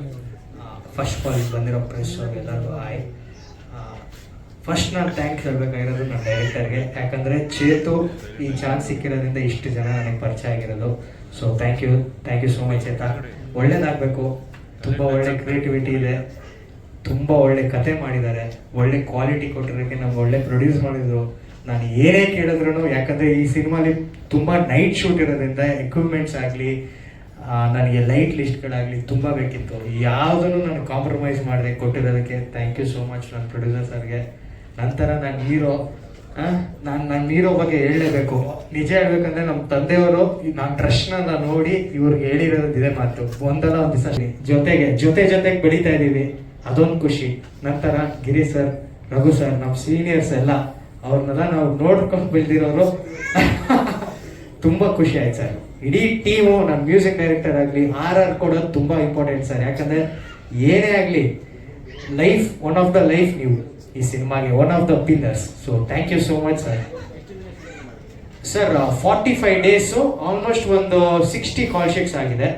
ಫಸ್ಟ್ ಆಲ್ ಬಂದಿರೋ ಪ್ರೆಸ್ ಎಲ್ಲರಿಗೂ ಆಯ್ ಫಸ್ಟ್ ನಾನು ಥ್ಯಾಂಕ್ಸ್ ಹೇಳಬೇಕಾಗಿರೋದು ನನ್ನ ಡೈರೆಕ್ಟರ್ಗೆ ಯಾಕಂದರೆ ಚೇತು ಈ ಚಾನ್ಸ್ ಸಿಕ್ಕಿರೋದ್ರಿಂದ ಇಷ್ಟು ಜನ ನನಗೆ ಪರಿಚಯ ಆಗಿರೋದು. So thank you thank you so much ಚೇತ. ಒಳ್ಳೇದಾಗಬೇಕು. ತುಂಬ ಒಳ್ಳೆ ಕ್ರಿಯೇಟಿವಿಟಿ ಇದೆ. ತುಂಬ ಒಳ್ಳೆ ಕತೆ ಮಾಡಿದ್ದಾರೆ. ಒಳ್ಳೆ ಕ್ವಾಲಿಟಿ ಕೊಟ್ಟಿರೋಕ್ಕೆ ನಮ್ಗೆ ಒಳ್ಳೆ ಪ್ರೊಡ್ಯೂಸ್ ಮಾಡಿದರು. ನಾನು ಏನೇ ಕೇಳಿದ್ರು ಯಾಕಂದರೆ ಈ ಸಿನಿಮಾಲಿ ತುಂಬ ನೈಟ್ ಶೂಟ್ ಇರೋದ್ರಿಂದ ಎಕ್ವಿಪ್ಮೆಂಟ್ಸ್ ಆಗಲಿ ನನಗೆ ಲೈಟ್ ಲಿಸ್ಟ್ಗಳಾಗಲಿ ತುಂಬ ಬೇಕಿತ್ತು. ಯಾವುದನ್ನು ನಾನು ಕಾಂಪ್ರಮೈಸ್ ಮಾಡಿದೆ ಕೊಟ್ಟಿರೋದಕ್ಕೆ. ಥ್ಯಾಂಕ್ ಯು ಸೋ ಮಚ್ ನನ್ನ ಪ್ರೊಡ್ಯೂಸರ್ ಸರ್ಗೆ. ನಂತರ ನಾನು ಹೀರೋ ನಾನು ನನ್ನ ಹೀರೋ ಬಗ್ಗೆ ಹೇಳಲೇಬೇಕು. ನಿಜ ಹೇಳ್ಬೇಕಂದ್ರೆ ನಮ್ಮ ತಂದೆಯವರು ನಾನು ಟ್ರಶ್ನ ನೋಡಿ ಇವ್ರಿಗೆ ಹೇಳಿರೋದು ಇದೇ ಮಾತು. ಒಂದಲ್ಲ ಒಂದು ದಿವಸ ಜೊತೆಗೆ, ಜೊತೆ ಜೊತೆಗೆ ಬೆಳೀತಾ ಇದ್ದೀವಿ ಅದೊಂದು ಖುಷಿ. ನಂತರ ಗಿರಿ ಸರ್, ರಘು ಸರ್ ನಮ್ಮ ಸೀನಿಯರ್ಸ್ ಎಲ್ಲ, ಅವ್ರನ್ನೆಲ್ಲ ನಾವು ನೋಡ್ಕೊಂಡು ಬೆಳೆದಿರೋರು. ತುಂಬಾ ಖುಷಿ ಆಯ್ತು ಸರ್. ಇಡೀ ಟೀಮು ನನ್ನ ಮ್ಯೂಸಿಕ್ ಡೈರೆಕ್ಟರ್ ಆಗಲಿ, ಆರ್ ಆರ್ ಕೊಡೋದು ತುಂಬಾ ಇಂಪಾರ್ಟೆಂಟ್ ಸರ್. ಯಾಕಂದ್ರೆ ಏನೇ ಆಗಲಿ, life, one of the life ನೀವು. ಈ ಸಿನಿಮಾಗೆ one of the pillars so thank you so much sir sir forty five days almost ಒಂದು ಸಿಕ್ಸ್ಟಿ ಕಾಲ್ ಶೀಟ್ಸ್ ಆಗಿದೆ.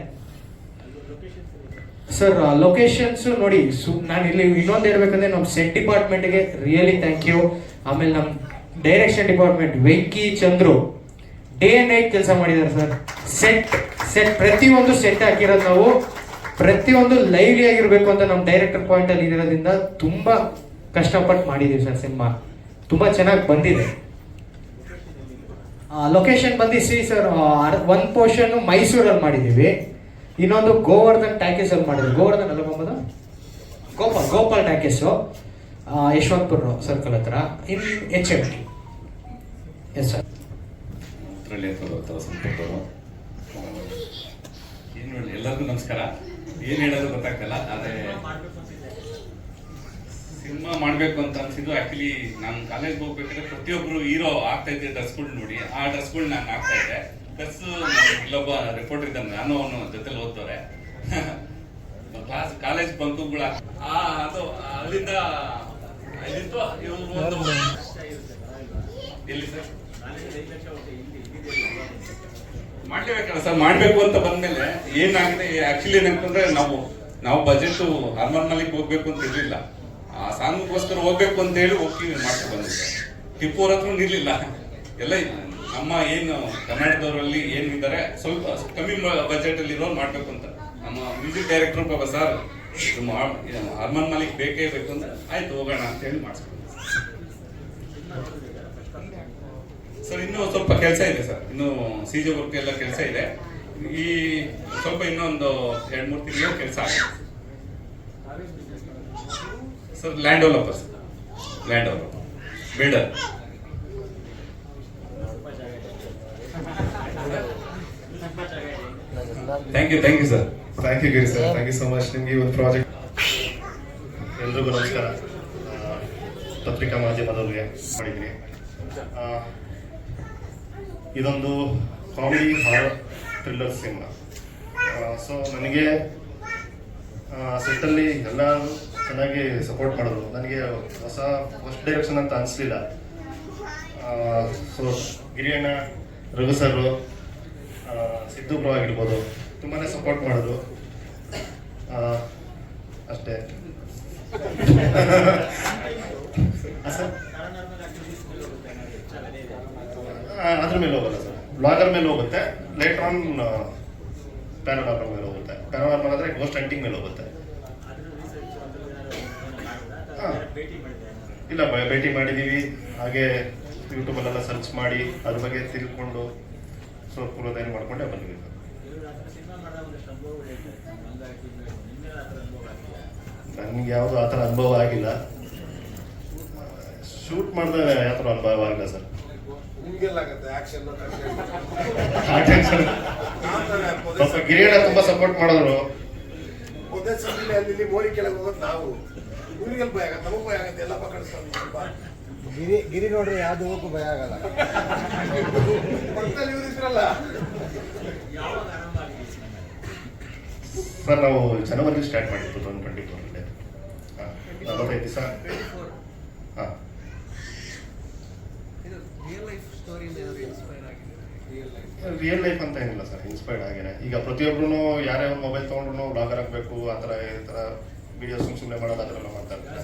ಸರ್ ಲೊಕೇಶನ್ಸು ನೋಡಿ, ಸು, ನಾನು ಇಲ್ಲಿ ಇನ್ನೊಂದು ಹೇಳ್ಬೇಕಂದ್ರೆ ನಮ್ಮ ಸೆಟ್ ಡಿಪಾರ್ಟ್ಮೆಂಟ್ಗೆ ರಿಯಲಿ ಥ್ಯಾಂಕ್ ಯು ಆಮೇಲೆ ನಮ್ಮ direction department Venki, Chandru. Day and night ಕೆಲಸ ಮಾಡಿದ್ದಾರೆ ಸರ್ ಸೆಟ್ ಸೆಟ್ ಪ್ರತಿಯೊಂದು ಸೆಟ್ ಹಾಕಿರೋದು ನಾವು ಪ್ರತಿಯೊಂದು ಲೈವ್ಲಿ ಆಗಿರಬೇಕು ಅಂತ ನಮ್ಮ ಡೈರೆಕ್ಟರ್ ಪಾಯಿಂಟಲ್ಲಿ ಇರೋದ್ರಿಂದ ತುಂಬಾ ಕಷ್ಟಪಟ್ಟು ಮಾಡಿದೀವಿ ಸರ್ ಸಿನಿಮಾ. ತುಂಬಾ ಚೆನ್ನಾಗಿ ಬಂದಿದೆ. ಲೊಕೇಶನ್ ಬಂದು ಸಿ ಸರ್ ಒಂದು ಪೋರ್ಷನ್ ಮೈಸೂರಲ್ಲಿ ಮಾಡಿದೀವಿ. ಇನ್ನೊಂದು ಗೋವರ್ಧನ್ ಟ್ಯಾಕೇಸ್ ಅಲ್ಲಿ ಮಾಡಿದ್ವಿ ಗೋವರ್ಧನ್ ಅಲ್ಲ ಬಂಬದು ಗೋಪಾಲ್ ಗೋಪಾಲ್ ಟ್ಯಾಕೇಸು ಯಶವಂತಪುರ ಸರ್ಕಲ್ ಹತ್ರ. In H M T S sir
ಎಲ್ಲರಿಗೂ ನಮಸ್ಕಾರ. ಏನು ಹೇಳೋದು ಗೊತ್ತಾಗ್ತಲ್ಲ, ಆದರೆ ಸಿನಿಮಾ ಮಾಡಬೇಕು ಅಂತ ಅನ್ಸಿದ್ದು ಆ್ಯಕ್ಚುಲಿ ನಾನು ಕಾಲೇಜ್ಗೆ ಹೋಗ್ಬೇಕಾದ್ರೆ ಪ್ರತಿಯೊಬ್ಬರು ಹೀರೋ ಆಗ್ತಾ ಇದ್ದೆ ಡ್ರೆಸ್ಗಳು ನೋಡಿ. ಆ ಡ್ರೆಸ್ಗಳು ನಾನು ಹಾಕ್ತಾ ಇದ್ದೆ. ಪ್ಲಸ್ ಇಲ್ಲೊಬ್ಬ ರಿಪೋರ್ಟರ್ ಇದ್ದಾನೆ, ನಾನು ಅವನು ಜೊತೆಲಿ ಓದ್ತವ್ರೆ. ಕ್ಲಾಸ್ ಕಾಲೇಜ್ ಬಂಕುಗಳ ಅದು, ಅಲ್ಲಿಂದ ಅಲ್ಲಿಂದ ಒಂದು ಎಲ್ಲಿ ಸರ್? ಮಾಡ್ಲೇಬೇಕಲ್ಲ ಸರ್, ಮಾಡ್ಬೇಕು ಅಂತ ಬಂದ್ಮೇಲೆ ಏನಾಗಿದೆ? ಆಕ್ಚುಲಿ ಏನಂತಂದ್ರೆ ನಾವು ನಾವು ಬಜೆಟ್ ಹಾರ್ಮೋನ್ ಮಲ್ಲಿಗೆ ಹೋಗ್ಬೇಕು ಅಂತ ಇರ್ಲಿಲ್ಲ. ಆ ಸಾಂಗ್ಗೋಸ್ಕರ ಹೋಗ್ಬೇಕು ಅಂತ ಹೇಳಿ ಹೋಗಿ ಮಾಡ್ಕೊಂಡು ಬಂದಿದ್ದೆ ಟಿಪ್ಪು ಹತ್ರ ಇರ್ಲಿಲ್ಲ. ಎಲ್ಲ ನಮ್ಮ ಏನು ಕರ್ನಾಟಕದವರಲ್ಲಿ ಏನಿದ್ದಾರೆ ಸ್ವಲ್ಪ ಕಮ್ಮಿ ಬಜೆಟ್ ಅಲ್ಲಿ ಇರೋರು ಮಾಡ್ಬೇಕು ಅಂತ. ನಮ್ಮ ಮ್ಯೂಸಿಕ್ ಡೈರೆಕ್ಟರ್ ಪಾಪ ಸರ್ ಅರ್ಮನ್ ಮಲಿಕ್ ಬೇಕೇ ಬೇಕು ಅಂತ ಆಯ್ತು, ಹೋಗೋಣ ಅಂತ ಹೇಳಿ ಮಾಡಿಸ್ಕೊಂಡು ಸರ್ ಇನ್ನೂ ಸ್ವಲ್ಪ ಕೆಲಸ ಇದೆ ಸರ್ ಇನ್ನು ಸಿ ಜಿ ವರ್ಕ್ ಎಲ್ಲ ಕೆಲಸ ಇದೆ. ಈ ಸ್ವಲ್ಪ ಇನ್ನೊಂದು ಎರಡು ಮೂರು ತಿಂಗಳು ಕೆಲಸ ಆಗುತ್ತೆ. Sir land developer land developer builder thank you thank you sir
thank you Giri sir thank you so much ನಿಮಗೆ ಒಂದು ಪ್ರಾಜೆಕ್ಟ್
ಎಲ್ರಿಗೂ ನಮಸ್ಕಾರ. ಪತ್ರಿಕಾ ಮಾಧ್ಯಮದವ್ರಿಗೆ ಮಾಡಿದ್ರಿ ಇದೊಂದು comedy horror thriller cinema so ನನಗೆ ಸೆಟ್ಟಲ್ಲಿ ಎಲ್ಲರೂ ಚೆನ್ನಾಗಿ ಸಪೋರ್ಟ್ ಮಾಡಿದ್ರು. ನನಗೆ ಹೊಸ ಫಸ್ಟ್ ಡೈರೆಕ್ಷನ್ ಅಂತ ಅನಿಸ್ಲಿಲ್ಲ. So Giriyanna, Raghu sir Siddu bro ಆಗಿರ್ಬೋದು ತುಂಬಾ ಸಪೋರ್ಟ್ ಮಾಡಿದ್ರು. ಅಷ್ಟೇ. ಅದ್ರ ಮೇಲೆ ಹೋಗಲ್ಲ ಸರ್ ಬ್ಲಾಗರ್ ಮೇಲೆ ಹೋಗುತ್ತೆ. ಲೇಟರ್ ಆನ್ ಪ್ಯಾನೋರಾಮರ್ ಮೇಲೆ ಹೋಗುತ್ತೆ. ಪ್ಯಾನೋರಾಮ ಅಂದರೆ ಗೋಸ್ಟ್ ಹಂಟಿಂಗ್ ಮೇಲೆ ಹೋಗುತ್ತೆ. ಇಲ್ಲ ಭೇಟಿ ಮಾಡಿದ್ದೀವಿ ಹಾಗೆ ಯೂಟ್ಯೂಬಲ್ಲೆಲ್ಲ ಸರ್ಚ್ ಮಾಡಿ ಅದ್ರ ಬಗ್ಗೆ ತಿಳ್ಕೊಂಡು ಸೊ ಪೂರ್ವತಯಾರಿ ಮಾಡ್ಕೊಂಡೆ ಬಂದ್ವಿ. ನನಗೆ ಯಾವುದು ಆ ಥರ ಅನುಭವ ಆಗಿಲ್ಲ. ಶೂಟ್ ಮಾಡಿದಾಗ ಯಾವ ಥರ ಅನುಭವ ಆಗಿಲ್ಲ ಸರ್. ಪಾಪ ಗಿರಿಯಣ್ಣ ತುಂಬಾ ಸಪೋರ್ಟ್ ಮಾಡಿದ್ರು.
ಒಂದೇ ಸಮಯ ಅಲ್ಲಿ ಮೋರಿ ಕೆಳಗೆ ಹೋಗೋದು ನಾವು. ಇವ್ರಿಗೆಲ್ಲ ಭಯ ಆಗತ್ತೆ? ನಮಗೆ ಭಯ ಆಗತ್ತೆ. ಎಲ್ಲ ಪಕ್ಕಡಿಸ್ತಾರೆ
ಗಿರಿ ಗಿರಿ ನೋಡ್ರಿ ಯಾವ್ದು ಹೋಗಕ್ಕೂ ಭಯ ಆಗಲ್ಲ.
ಪಕ್ಕದಲ್ಲಿ ಇವ್ರು ಇದ್ರಲ್ಲ.
ಸರ್ ನಾವು ಜನವರಿ ಸ್ಟಾರ್ಟ್ ಮಾಡಿದ್ದು ಒಂದು ಟ್ವೆಂಟಿ ಫೋರ್ ಹಾಂ ನಲವತ್ತೈದು ದಿವಸ. ಹಾಂ. ರಿಯಲ್ ಲೈಫ್ ಅಂತ ಏನಿಲ್ಲ ಸರ್ ಇನ್ಸ್ಪೈರ್ಡ್ ಆಗೇನೆ. ಈಗ ಪ್ರತಿಯೊಬ್ಬರು ಯಾರೇ ಒಂದು ಮೊಬೈಲ್ ತೊಗೊಂಡ್ರು ಬ್ಲಾಗರ್ ಆಗಬೇಕು ಆ ಥರ ಈ ಥರ ವಿಡಿಯೋ ಸುಮ್ಮನೆ ಸುಮ್ಮನೆ ಮಾಡೋದು ಅದರೆಲ್ಲ ಮಾಡ್ತಾ ಇರ್ತಾರೆ.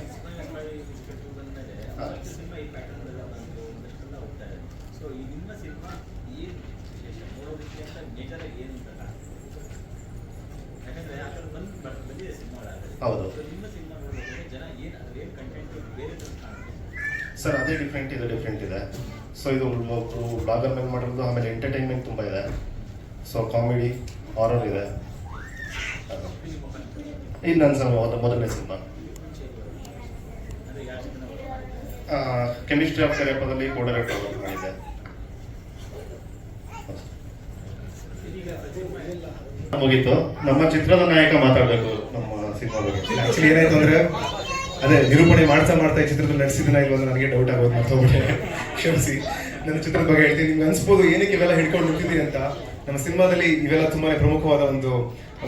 ಹೌದು. ಸರ್ ಅದೇ ಡಿಫ್ರೆಂಟ್ ಇದೆ ಡಿಫ್ರೆಂಟ್ ಇದೆ. ಸೊ ಇದು ಬ್ಲಾಗರ್ ಮೇಲೆ ಮಾಡಿರೋದು, ಆಮೇಲೆ ಎಂಟರ್ಟೈನ್ಮೆಂಟ್ ತುಂಬ ಇದೆ. ಸೊ ಕಾಮಿಡಿ ಹಾರರ್ ಇದೆ. ಇದು ನನ್ನ ಸಹ ಮೊದ- ಮೊದಲನೇ ಸಿನಿಮಾ. ಕೆಮಿಸ್ಟ್ರಿ ಆಫ್ ಕರಿಯಪ್ಪದಲ್ಲಿ ಕೋ ಡೈರೆಕ್ಟರ್ ಮಾಡಿದೆ ಮುಗೀತು. ನಮ್ಮ ಚಿತ್ರದ ನಾಯಕ ಮಾತಾಡಬೇಕು ನಮ್ಮ ಸಿನಿಮಾ ಬಗ್ಗೆ
ಏನಾಯ್ತು ಅಂದ್ರೆ ಅದೇ, ನಿರೂಪಣೆ ಮಾಡ್ತಾ ಮಾಡ್ತಾ ಈ ಚಿತ್ರದಲ್ಲಿ ನಡೆಸಿದ್ರೆ ಇಲ್ವ ನನಗೆ ಡೌಟ್ ಆಗೋದು ಮತ್ತೆ ಕ್ಷಮಿಸಿ. ನನ್ನ ಚಿತ್ರದ ಬಗ್ಗೆ ಹೇಳ್ತೀನಿ. ನಿಮ್ಗೆ ಅನ್ಸ್ಬೋದು ಏನಕ್ಕೆ ಇವೆಲ್ಲ ಹಿಡ್ಕೊಂಡು ನಿಂತಿದ್ದೀನಿ ಅಂತ. ನಮ್ಮ ಸಿನಿಮಾದಲ್ಲಿ ಇವೆಲ್ಲ ತುಂಬಾನೇ ಪ್ರಮುಖವಾದ ಒಂದು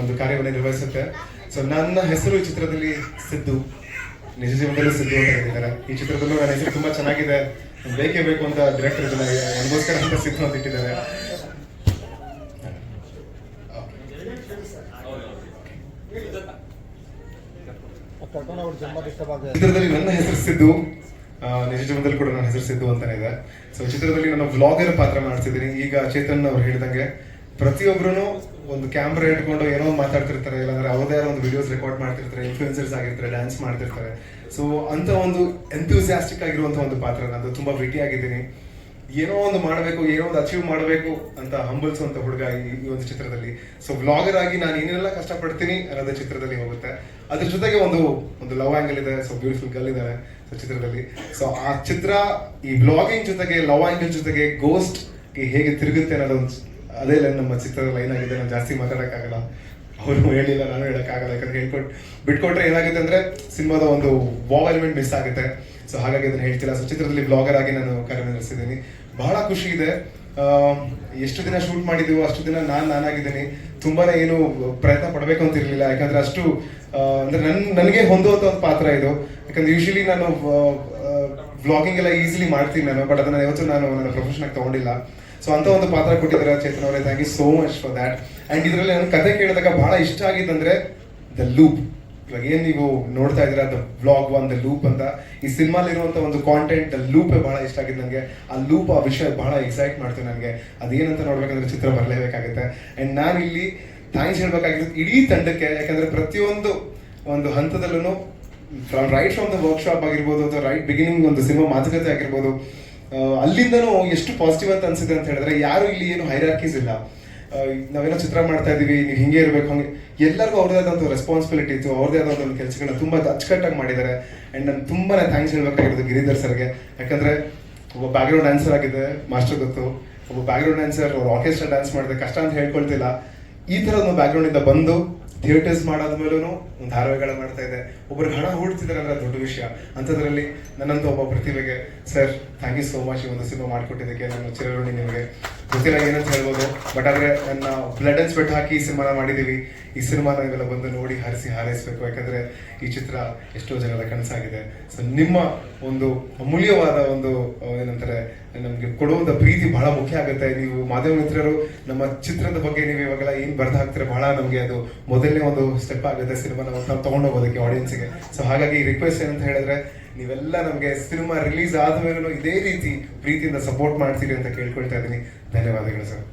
ಒಂದು ಕಾರ್ಯವನ್ನು ನಿರ್ವಹಿಸುತ್ತೆ. ಸೊ ನನ್ನ ಹೆಸರು ಈ ಚಿತ್ರದಲ್ಲಿ ಸಿದ್ದು. ನಿಜ ಜೀವನದಲ್ಲೂ ಸಿದ್ದು ಅಂತ ಹೇಳಿದ್ದಾರೆ ಈ ಚಿತ್ರದಲ್ಲೂ ನನ್ನ ಹೆಸರು ತುಂಬಾ ಚೆನ್ನಾಗಿದೆ. ಬೇಕೇ ಬೇಕು ಅಂತ ಡೈರೆಕ್ಟರ್ ಇದನ್ನ ನನಗೋಸ್ಕರ ಅಂತ ಸಿದ್ದು ಅಂತ ಇಟ್ಟಿದ್ದಾರೆ
ಕರ್ಕೊಂಡು ಅವ್ರು ತುಂಬ ಡಿಸ್ಟರ್ಬ್ ಆಗ್ತದೆ
ಚಿತ್ರದಲ್ಲಿ ನನ್ನ ಹೆಸರು ಸಿದ್ದು. ಆ, ನಿಜ ಜೀವನದಲ್ಲಿ ಕೂಡ ನನ್ನ ಹೆಸರು ಸಿದ್ದು ಅಂತಾನೆ ಇದೆ. ಸೊ ಚಿತ್ರದಲ್ಲಿ ನಾನು ವ್ಲಾಗರ್ ಪಾತ್ರ ಮಾಡ್ತಿದ್ದೀನಿ. ಈಗ ಚೇತನ್ ಅವ್ರು ಹೇಳಿದಂಗೆ ಪ್ರತಿಯೊಬ್ಬರು ಒಂದು ಕ್ಯಾಮ್ರಾ ಇಟ್ಕೊಂಡು ಏನೋ ಒಂದು ಮಾತಾಡ್ತಿರ್ತಾರೆ. ಇಲ್ಲಾಂದ್ರೆ ಅವ್ರದೇ ಒಂದು ವಿಡಿಯೋಸ್ ರೆಕಾರ್ಡ್ ಮಾಡ್ತಿರ್ತಾರೆ ಇನ್ಫ್ಲೂಯೆನ್ಸರ್ಸ್ ಆಗಿರ್ತಾರೆ ಡ್ಯಾನ್ಸ್ ಮಾಡ್ತಿರ್ತಾರೆ. ಸೊ ಅಂತ ಒಂದು ಎಂಥೂಸಿಯಾಸ್ಟಿಕ್ ಆಗಿರುವಂತ ಒಂದು ಪಾತ್ರ. ನಂದು ತುಂಬಾ ಭೇಟಿಯಾಗಿದ್ದೀನಿ ಏನೋ ಒಂದು ಮಾಡಬೇಕು, ಏನೋ ಒಂದು ಅಚೀವ್ ಮಾಡಬೇಕು ಅಂತ ಹಂಬಲಿಸುವಂತ ಹುಡುಗ ಈ ಒಂದು ಚಿತ್ರದಲ್ಲಿ. ಸೊ ಬ್ಲಾಗರ್ ಆಗಿ ನಾನು ಏನೆಲ್ಲ ಕಷ್ಟಪಡ್ತೀನಿ ಅನ್ನೋದು ಚಿತ್ರದಲ್ಲಿ ಹೋಗುತ್ತೆ. ಅದ್ರ ಜೊತೆಗೆ ಒಂದು ಒಂದು ಲವ್ ಆಂಗಲ್ ಇದೆ. ಸೊ ಬ್ಯೂಟಿಫುಲ್ ಗರ್ಲ್ ಇದ್ದಾರೆ ಸೊ ಚಿತ್ರದಲ್ಲಿ. ಸೊ ಆ ಚಿತ್ರ ಈ ಬ್ಲಾಗಿಂಗ್ ಜೊತೆಗೆ ಲವ್ ಆಂಗಲ್ ಜೊತೆಗೆ ಗೋಸ್ಟ್ ಹೇಗೆ ತಿರುಗುತ್ತೆ ಅನ್ನೋದು ಒಂದು ಅದೇ ಲೈನ್ ನಮ್ಮ ಚಿತ್ರದ ಲೈನ್ ಆಗಿದೆ. ನಾನು ಜಾಸ್ತಿ ಮಾತಾಡೋಕ್ಕಾಗಲ್ಲ. ಅವರು ಹೇಳಿಲ್ಲ, ನಾನು ಹೇಳೋಕ್ಕಾಗಲ್ಲ. ಯಾಕಂದ್ರೆ ಹೇಳ್ಕೊಟ್, ಬಿಟ್ಕೊಟ್ರೆ ಏನಾಗುತ್ತೆ ಅಂದ್ರೆ, ಸಿನಿಮಾದ ಒಂದು ವಾವ್ ಎಲಿಮೆಂಟ್ ಮಿಸ್ ಆಗುತ್ತೆ. ಸೊ ಹಾಗಾಗಿ ಅದನ್ನ ಹೇಳ್ತಿಲ್ಲ. ಸೊ ಚಿತ್ರದಲ್ಲಿ ಬ್ಲಾಗರ್ ಆಗಿ ನಾನು ಕಾರ್ಯ ನಡೆಸಿದ್ದೀನಿ ಬಹಳ ಖುಷಿ ಇದೆ. ಎಷ್ಟು ದಿನ ಶೂಟ್ ಮಾಡಿದೀವೋ ಅಷ್ಟು ದಿನ ನಾನು ನಾನಾಗಿದ್ದೀನಿ. ತುಂಬಾನೇ ಏನು ಪ್ರಯತ್ನ ಪಡಬೇಕು ಅಂತ ಇರಲಿಲ್ಲ. ಯಾಕಂದ್ರೆ ಅಷ್ಟು ಅಂದ್ರೆ ನನ್, ನನಗೆ ಹೊಂದುವಂತ ಒಂದು ಪಾತ್ರ ಇದು. ಯಾಕಂದ್ರೆ ಯೂಶಲಿ ನಾನು ಬ್ಲಾಗಿಂಗ್ ಎಲ್ಲ ಈಸಿಲಿ ಮಾಡ್ತೀನಿ ನಾನು ಬಟ್ ಅದನ್ನ ಯಾವತ್ತೂ ನಾನು ನನ್ನ ಪ್ರೊಫೆಷನ್ ಆಗಿ ತಗೊಂಡಿಲ್ಲ. ಸೊ ಅಂತ ಒಂದು ಪಾತ್ರ ಕೊಟ್ಟಿದ್ದಾರೆ ಚೇತನ್ ಅವರೇ. Thank you so much for that and ಇದರಲ್ಲಿ ನನ್ನ ಕತೆ ಕೇಳಿದಾಗ ಬಹಳ ಇಷ್ಟ ಆಗಿದ್ದಂದ್ರೆ ದ ಲೂಪ್ ಇವಾಗ ಏನ್ ನೀವು ನೋಡ್ತಾ ಇದ್ದೀರಾ? The vlog on the loop ಅಂತ. ಈ ಸಿನಿಮಾಲಿ ಇರುವಂತ ಒಂದು ಕಾಂಟೆಂಟ್ ಲೂಪೇ ಬಹಳ ಇಷ್ಟ ಆಗಿದೆ ನನಗೆ. ಆ ಲೂಪ್ ಆ ವಿಷಯ ಬಹಳ ಎಕ್ಸೈಟ್ ಮಾಡ್ತೀವಿ ನನಗೆ. ಅದೇನಂತ ನೋಡ್ಬೇಕಂದ್ರೆ ಚಿತ್ರ ಬರಲೇಬೇಕಾಗುತ್ತೆ. ಅಂಡ್ ನಾನು ಇಲ್ಲಿ ಥ್ಯಾಂಕ್ಸ್ ಹೇಳ್ಬೇಕಾಗಿರೋದು ಇಡೀ ತಂಡಕ್ಕೆ, ಯಾಕಂದ್ರೆ ಪ್ರತಿಯೊಂದು ಒಂದು ಹಂತದಲ್ಲೂ from right from the workshop ಆಗಿರ್ಬೋದು ಅಥವಾ ರೈಟ್ ಬಿಗಿನಿಂಗ್ ಒಂದು ಸಿನಿಮಾ ಮಾತುಕತೆ ಆಗಿರ್ಬೋದು ಅಲ್ಲಿಂದನೂ ಎಷ್ಟು ಪಾಸಿಟಿವ್ ಅಂತ ಅನ್ಸುತ್ತೆ ಅಂತ ಹೇಳಿದ್ರೆ ಯಾರು ಇಲ್ಲಿ ಏನು ಹೈರಾಕೀಸ್ ಇಲ್ಲ. ನಾವೇನೋ ಚಿತ್ರ ಮಾಡ್ತಾ ಇದೀವಿ, ನೀವು ಹಿಂಗೆ ಇರಬೇಕು, ಹಂಗೆ. ಎಲ್ಲರಿಗೂ ಅವ್ರದೇ ಆದಂಥ ರೆಸ್ಪಾನ್ಸಿಬಿಲಿಟಿ ಇತ್ತು, ಅವ್ರದೇ ಆದಂಥ ಒಂದು ಕೆಲಸಗಳನ್ನ ತುಂಬಾ ಅಚ್ಚುಕಟ್ಟಾಗಿ ಮಾಡಿದ್ದಾರೆ. ಅಂಡ್ ನಾನು ತುಂಬಾ ಥ್ಯಾಂಕ್ಸ್ ಹೇಳ್ಬೇಕಾಗಿರೋದು ಗಿರಿಧರ್ ಸರ್ಗೆ. ಯಾಕಂದ್ರೆ ಒಬ್ಬ ಬ್ಯಾಕ್ಗ್ರೌಂಡ್ ಡ್ಯಾನ್ಸರ್ ಆಗಿದೆ ಮಾಸ್ಟರ್ ಗೊತ್ತು. ಒಬ್ಬ ಬ್ಯಾಕ್ಗ್ರೌಂಡ್ ಡ್ಯಾನ್ಸರ್ ಆರ್ಕೆಸ್ಟ್ರಾ ಡ್ಯಾನ್ಸ್ ಮಾಡಿದೆ, ಕಷ್ಟ ಅಂತ ಹೇಳ್ಕೊಳ್ತಿಲ್ಲ. ಈ ಥರ ಒಂದು ಬ್ಯಾಕ್ಗ್ರೌಂಡ್ ಇಂದ ಬಂದು ಥಿಯೇಟರ್ಸ್ ಮಾಡಾದ್ಮೇಲೂ ಒಂದು ಧಾರಾವಾಹಿಗಳ ಮಾಡ್ತಾ ಇದೆ ಒಬ್ಬರು ಹಣ ಹೂಡ್ತಿದ್ದಾರೆ ಅಂದ್ರೆ ದೊಡ್ಡ ವಿಷಯ. ಅಂಥದ್ರಲ್ಲಿ ನನ್ನಂತ ಒಬ್ಬ ಪ್ರತಿಭೆಗೆ, sir thank you so much ಈ ಒಂದು ಸಿನಿಮಾ ಮಾಡಿಕೊಟ್ಟಿದ್ದಕ್ಕೆ, ನನ್ನ ಚಿರಋಣಿ ನಿಮಗೆ. ಗೊತ್ತಿಲ್ಲ ಏನಂತ ಹೇಳ್ಬೋದು. ಬಟ್ ಆದ್ರೆ ನನ್ನ ಬ್ಲಡ್ ಅಂಡ್ ಸ್ವೆಟ್ ಹಾಕಿ ಈ ಸಿನಿಮಾನ ಮಾಡಿದೀವಿ. ಈ ಸಿನಿಮಾನ ಇವೆಲ್ಲ ಬಂದು ನೋಡಿ ಹರಿಸಿ ಹಾರೈಸಬೇಕು. ಯಾಕಂದ್ರೆ ಈ ಚಿತ್ರ ಎಷ್ಟೋ ಜನರ ಕನಸಾಗಿದೆ. ಸೊ ನಿಮ್ಮ ಒಂದು ಅಮೂಲ್ಯವಾದ ಒಂದು ಏನಂತಾರೆ, ನಮ್ಗೆ ಕೊಡುವಂತ ಪ್ರೀತಿ ಬಹಳ ಮುಖ್ಯ ಆಗುತ್ತೆ. ನೀವು ಮಾಧ್ಯಮ ಮಿತ್ರರು, ನಮ್ಮ ಚಿತ್ರದ ಬಗ್ಗೆ ನೀವು ಇವಾಗೆಲ್ಲ ಏನ್ ಬರ್ದು ಹಾಕ್ತಾರೆ ಬಹಳ ನಮ್ಗೆ ಅದು ಮೊದಲನೇ ಒಂದು ಸ್ಟೆಪ್ ಆಗುತ್ತೆ ಸಿನಿಮಾ ನಾವು ತೊಗೊಂಡೋಗೋದಕ್ಕೆ ಆಡಿಯನ್ಸ್ಗೆ ಸೊ ಹಾಗಾಗಿ ರಿಕ್ವೆಸ್ಟ್ ಏನಂತ ಹೇಳಿದ್ರೆ ನೀವೆಲ್ಲ ನಮಗೆ ಸಿನಿಮಾ ರಿಲೀಸ್ ಆದ್ಮೇಲೂ ಇದೇ ರೀತಿ ಪ್ರೀತಿಯಿಂದ ಸಪೋರ್ಟ್ ಮಾಡ್ತೀರಿ ಅಂತ ಕೇಳ್ಕೊಳ್ತಾ ಇದ್ದೀನಿ. ಧನ್ಯವಾದಗಳು ಸರ್.